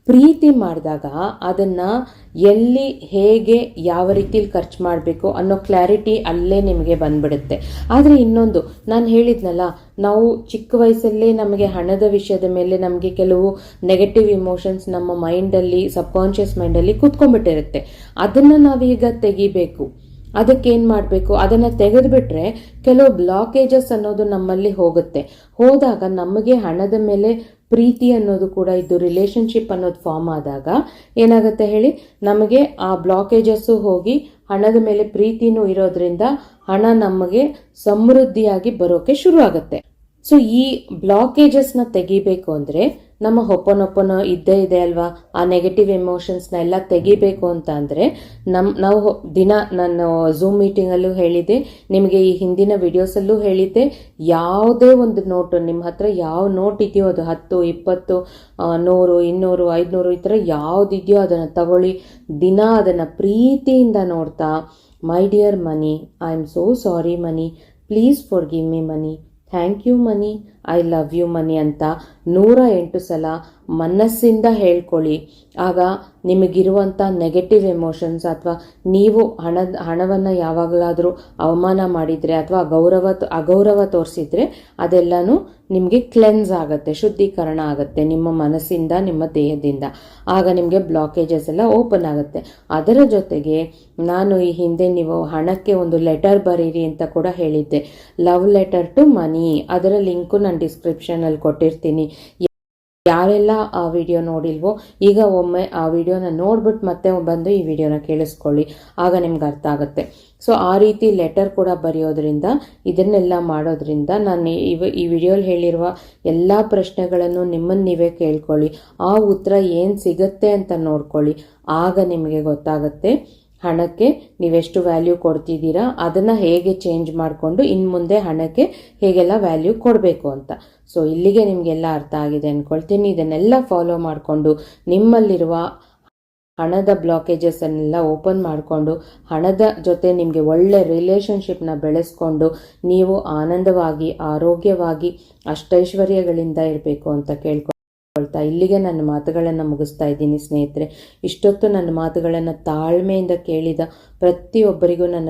Speaker 1: ಪ್ರೀತಿ ಮಾಡಿದಾಗ ಅದನ್ನು ಎಲ್ಲಿ, ಹೇಗೆ, ಯಾವ ರೀತಿಲಿ ಖರ್ಚು ಮಾಡಬೇಕು ಅನ್ನೋ ಕ್ಲಾರಿಟಿ ಅಲ್ಲೇ ನಿಮಗೆ ಬಂದ್ಬಿಡುತ್ತೆ. ಆದರೆ ಇನ್ನೊಂದು, ನಾನು ಹೇಳಿದ್ನಲ್ಲ, ನಾವು ಚಿಕ್ಕ ವಯಸ್ಸಲ್ಲೇ ನಮಗೆ ಹಣದ ವಿಷಯದ ಮೇಲೆ ನಮಗೆ ಕೆಲವು ನೆಗೆಟಿವ್ ಇಮೋಷನ್ಸ್ ನಮ್ಮ ಮೈಂಡಲ್ಲಿ ಸಬ್ಕಾನ್ಷಿಯಸ್ ಮೈಂಡಲ್ಲಿ ಕೂತ್ಕೊಂಡ್ಬಿಟ್ಟಿರುತ್ತೆ. ಅದನ್ನು ನಾವೀಗ ತೆಗಿಬೇಕು. ಅದಕ್ಕೇನು ಮಾಡಬೇಕು? ಅದನ್ನು ತೆಗೆದುಬಿಟ್ರೆ ಕೆಲವು ಬ್ಲಾಕೇಜಸ್ ಅನ್ನೋದು ನಮ್ಮಲ್ಲಿ ಹೋಗುತ್ತೆ. ಹೋದಾಗ ನಮಗೆ ಹಣದ ಮೇಲೆ ಪ್ರೀತಿ ಅನ್ನೋದು ಕೂಡ ಇದು ರಿಲೇಶನ್ಶಿಪ್ ಅನ್ನೋದು ಫಾರ್ಮ್ ಆದಾಗ ಏನಾಗುತ್ತೆ ಹೇಳಿ, ನಮಗೆ ಆ ಬ್ಲಾಕೇಜಸ್ಸು ಹೋಗಿ ಹಣದ ಮೇಲೆ ಪ್ರೀತಿನೂ ಇರೋದ್ರಿಂದ ಹಣ ನಮಗೆ ಸಮೃದ್ಧಿಯಾಗಿ ಬರೋಕೆ ಶುರು ಆಗುತ್ತೆ ಸೊ ಈ ಬ್ಲಾಕೇಜಸ್ನ ತೆಗಿಬೇಕು ಅಂದರೆ ನಮ್ಮ ಹೊಪ್ಪನೊಪ್ಪನ ಇದ್ದೇ ಇದೆ ಅಲ್ವಾ? ಆ ನೆಗೆಟಿವ್ ಎಮೋಷನ್ಸ್ನ ಎಲ್ಲ ತೆಗಿಬೇಕು ಅಂತ ಅಂದರೆ ನಮ್ಮ ನಾವು ದಿನ ನಾನು ಝೂಮ್ ಮೀಟಿಂಗಲ್ಲೂ ಹೇಳಿದ್ದೆ, ನಿಮಗೆ ಈ ಹಿಂದಿನ ವಿಡಿಯೋಸಲ್ಲೂ ಹೇಳಿದ್ದೆ, ಯಾವುದೇ ಒಂದು ನೋಟು ನಿಮ್ಮ ಹತ್ರ ಯಾವ ನೋಟ್ ಇದೆಯೋ ಅದು ಹತ್ತು, ಇಪ್ಪತ್ತು ನೂರು, ಇನ್ನೂರು, ಐದುನೂರು ಈ ಥರ ಯಾವುದಿದೆಯೋ ಅದನ್ನು ತಗೊಳ್ಳಿ. ದಿನ ಅದನ್ನು ಪ್ರೀತಿಯಿಂದ ನೋಡ್ತಾ my dear money I am so sorry money please forgive me money thank you money I love you money ಅಂತ ನೂರ ಎಂಟು ಸಲ ಮನಸ್ಸಿಂದ ಹೇಳ್ಕೊಳ್ಳಿ. ಆಗ ನಿಮಗಿರುವಂಥ ನೆಗೆಟಿವ್ ಎಮೋಷನ್ಸ್ ಅಥವಾ ನೀವು ಹಣದ ಹಣವನ್ನು ಯಾವಾಗಲಾದರೂ ಅವಮಾನ ಮಾಡಿದರೆ ಅಥವಾ ಗೌರವ, ಅಗೌರವ ತೋರಿಸಿದರೆ ಅದೆಲ್ಲನೂ ನಿಮಗೆ ಕ್ಲೆನ್ಸ್ ಆಗುತ್ತೆ, ಶುದ್ಧೀಕರಣ ಆಗುತ್ತೆ ನಿಮ್ಮ ಮನಸ್ಸಿಂದ, ನಿಮ್ಮ ದೇಹದಿಂದ. ಆಗ ನಿಮಗೆ ಬ್ಲಾಕೇಜಸ್ ಎಲ್ಲ ಓಪನ್ ಆಗುತ್ತೆ. ಅದರ ಜೊತೆಗೆ ನಾನು ಈ ಹಿಂದೆ ನೀವು ಹಣಕ್ಕೆ ಒಂದು ಲೆಟರ್ ಬರೀರಿ ಅಂತ ಕೂಡ ಹೇಳಿದ್ದೆ. ಲವ್ ಲೆಟರ್ ಟು ಮನಿ ಅದರ ಲಿಂಕು ನಾನು ಡಿಸ್ಕ್ರಿಪ್ಷನಲ್ಲಿ ಕೊಟ್ಟಿರ್ತೀನಿ. ಯಾರೆಲ್ಲ ಆ ವಿಡಿಯೋ ನೋಡಿಲ್ವೋ, ಈಗ ಒಮ್ಮೆ ಆ ವಿಡಿಯೋನ ನೋಡ್ಬಿಟ್ಟು ಮತ್ತೆ ಬಂದು ಈ ವಿಡಿಯೋನ ಕೇಳಿಸ್ಕೊಳ್ಳಿ. ಆಗ ನಿಮ್ಗೆ ಅರ್ಥ ಆಗುತ್ತೆ. ಸೊ ಆ ರೀತಿ ಲೆಟರ್ ಕೂಡ ಬರೆಯೋದ್ರಿಂದ, ಇದನ್ನೆಲ್ಲ ಮಾಡೋದ್ರಿಂದ ನಾನು ಈ ವಿಡಿಯೋಲಿ ಹೇಳಿರುವ ಎಲ್ಲ ಪ್ರಶ್ನೆಗಳನ್ನು ನಿಮ್ಮನ್ನು ನೀವೇ ಕೇಳ್ಕೊಳ್ಳಿ. ಆ ಉತ್ತರ ಏನು ಸಿಗುತ್ತೆ ಅಂತ ನೋಡ್ಕೊಳ್ಳಿ. ಆಗ ನಿಮಗೆ ಗೊತ್ತಾಗುತ್ತೆ. ಹಣಕ್ಕೆ ನೀವೆಷ್ಟು ವ್ಯಾಲ್ಯೂ ಕೊಡ್ತಿದ್ದೀರಾ, ಅದನ್ನು ಹೇಗೆ ಚೇಂಜ್ ಮಾಡಿಕೊಂಡು ಇನ್ನು ಮುಂದೆ ಹಣಕ್ಕೆ ಹೇಗೆಲ್ಲ ವ್ಯಾಲ್ಯೂ ಕೊಡಬೇಕು ಅಂತ. ಸೊ ಇಲ್ಲಿಗೆ ನಿಮಗೆಲ್ಲ ಅರ್ಥ ಆಗಿದೆ ಅಂದ್ಕೊಳ್ತೀನಿ ಇದನ್ನೆಲ್ಲ ಫಾಲೋ ಮಾಡಿಕೊಂಡು ನಿಮ್ಮಲ್ಲಿರುವ ಹಣದ ಬ್ಲಾಕೇಜಸನ್ನೆಲ್ಲ ಓಪನ್ ಮಾಡಿಕೊಂಡು, ಹಣದ ಜೊತೆ ನಿಮಗೆ ಒಳ್ಳೆ ರಿಲೇಷನ್ಶಿಪ್ನ ಬೆಳೆಸ್ಕೊಂಡು, ನೀವು ಆನಂದವಾಗಿ, ಆರೋಗ್ಯವಾಗಿ, ಅಷ್ಟೈಶ್ವರ್ಯಗಳಿಂದ ಇರಬೇಕು ಅಂತ ಕೇಳ್ಕೊಂಡು ಹೇಳ್ತಾ ಇಲ್ಲಿಗೆ ನನ್ನ ಮಾತುಗಳನ್ನು ಮುಗಿಸ್ತಾ ಇದ್ದೀನಿ ಸ್ನೇಹಿತರೆ. ಇಷ್ಟೊತ್ತು ನನ್ನ ಮಾತುಗಳನ್ನು ತಾಳ್ಮೆಯಿಂದ ಕೇಳಿದ ಪ್ರತಿಯೊಬ್ಬರಿಗೂ ನನ್ನ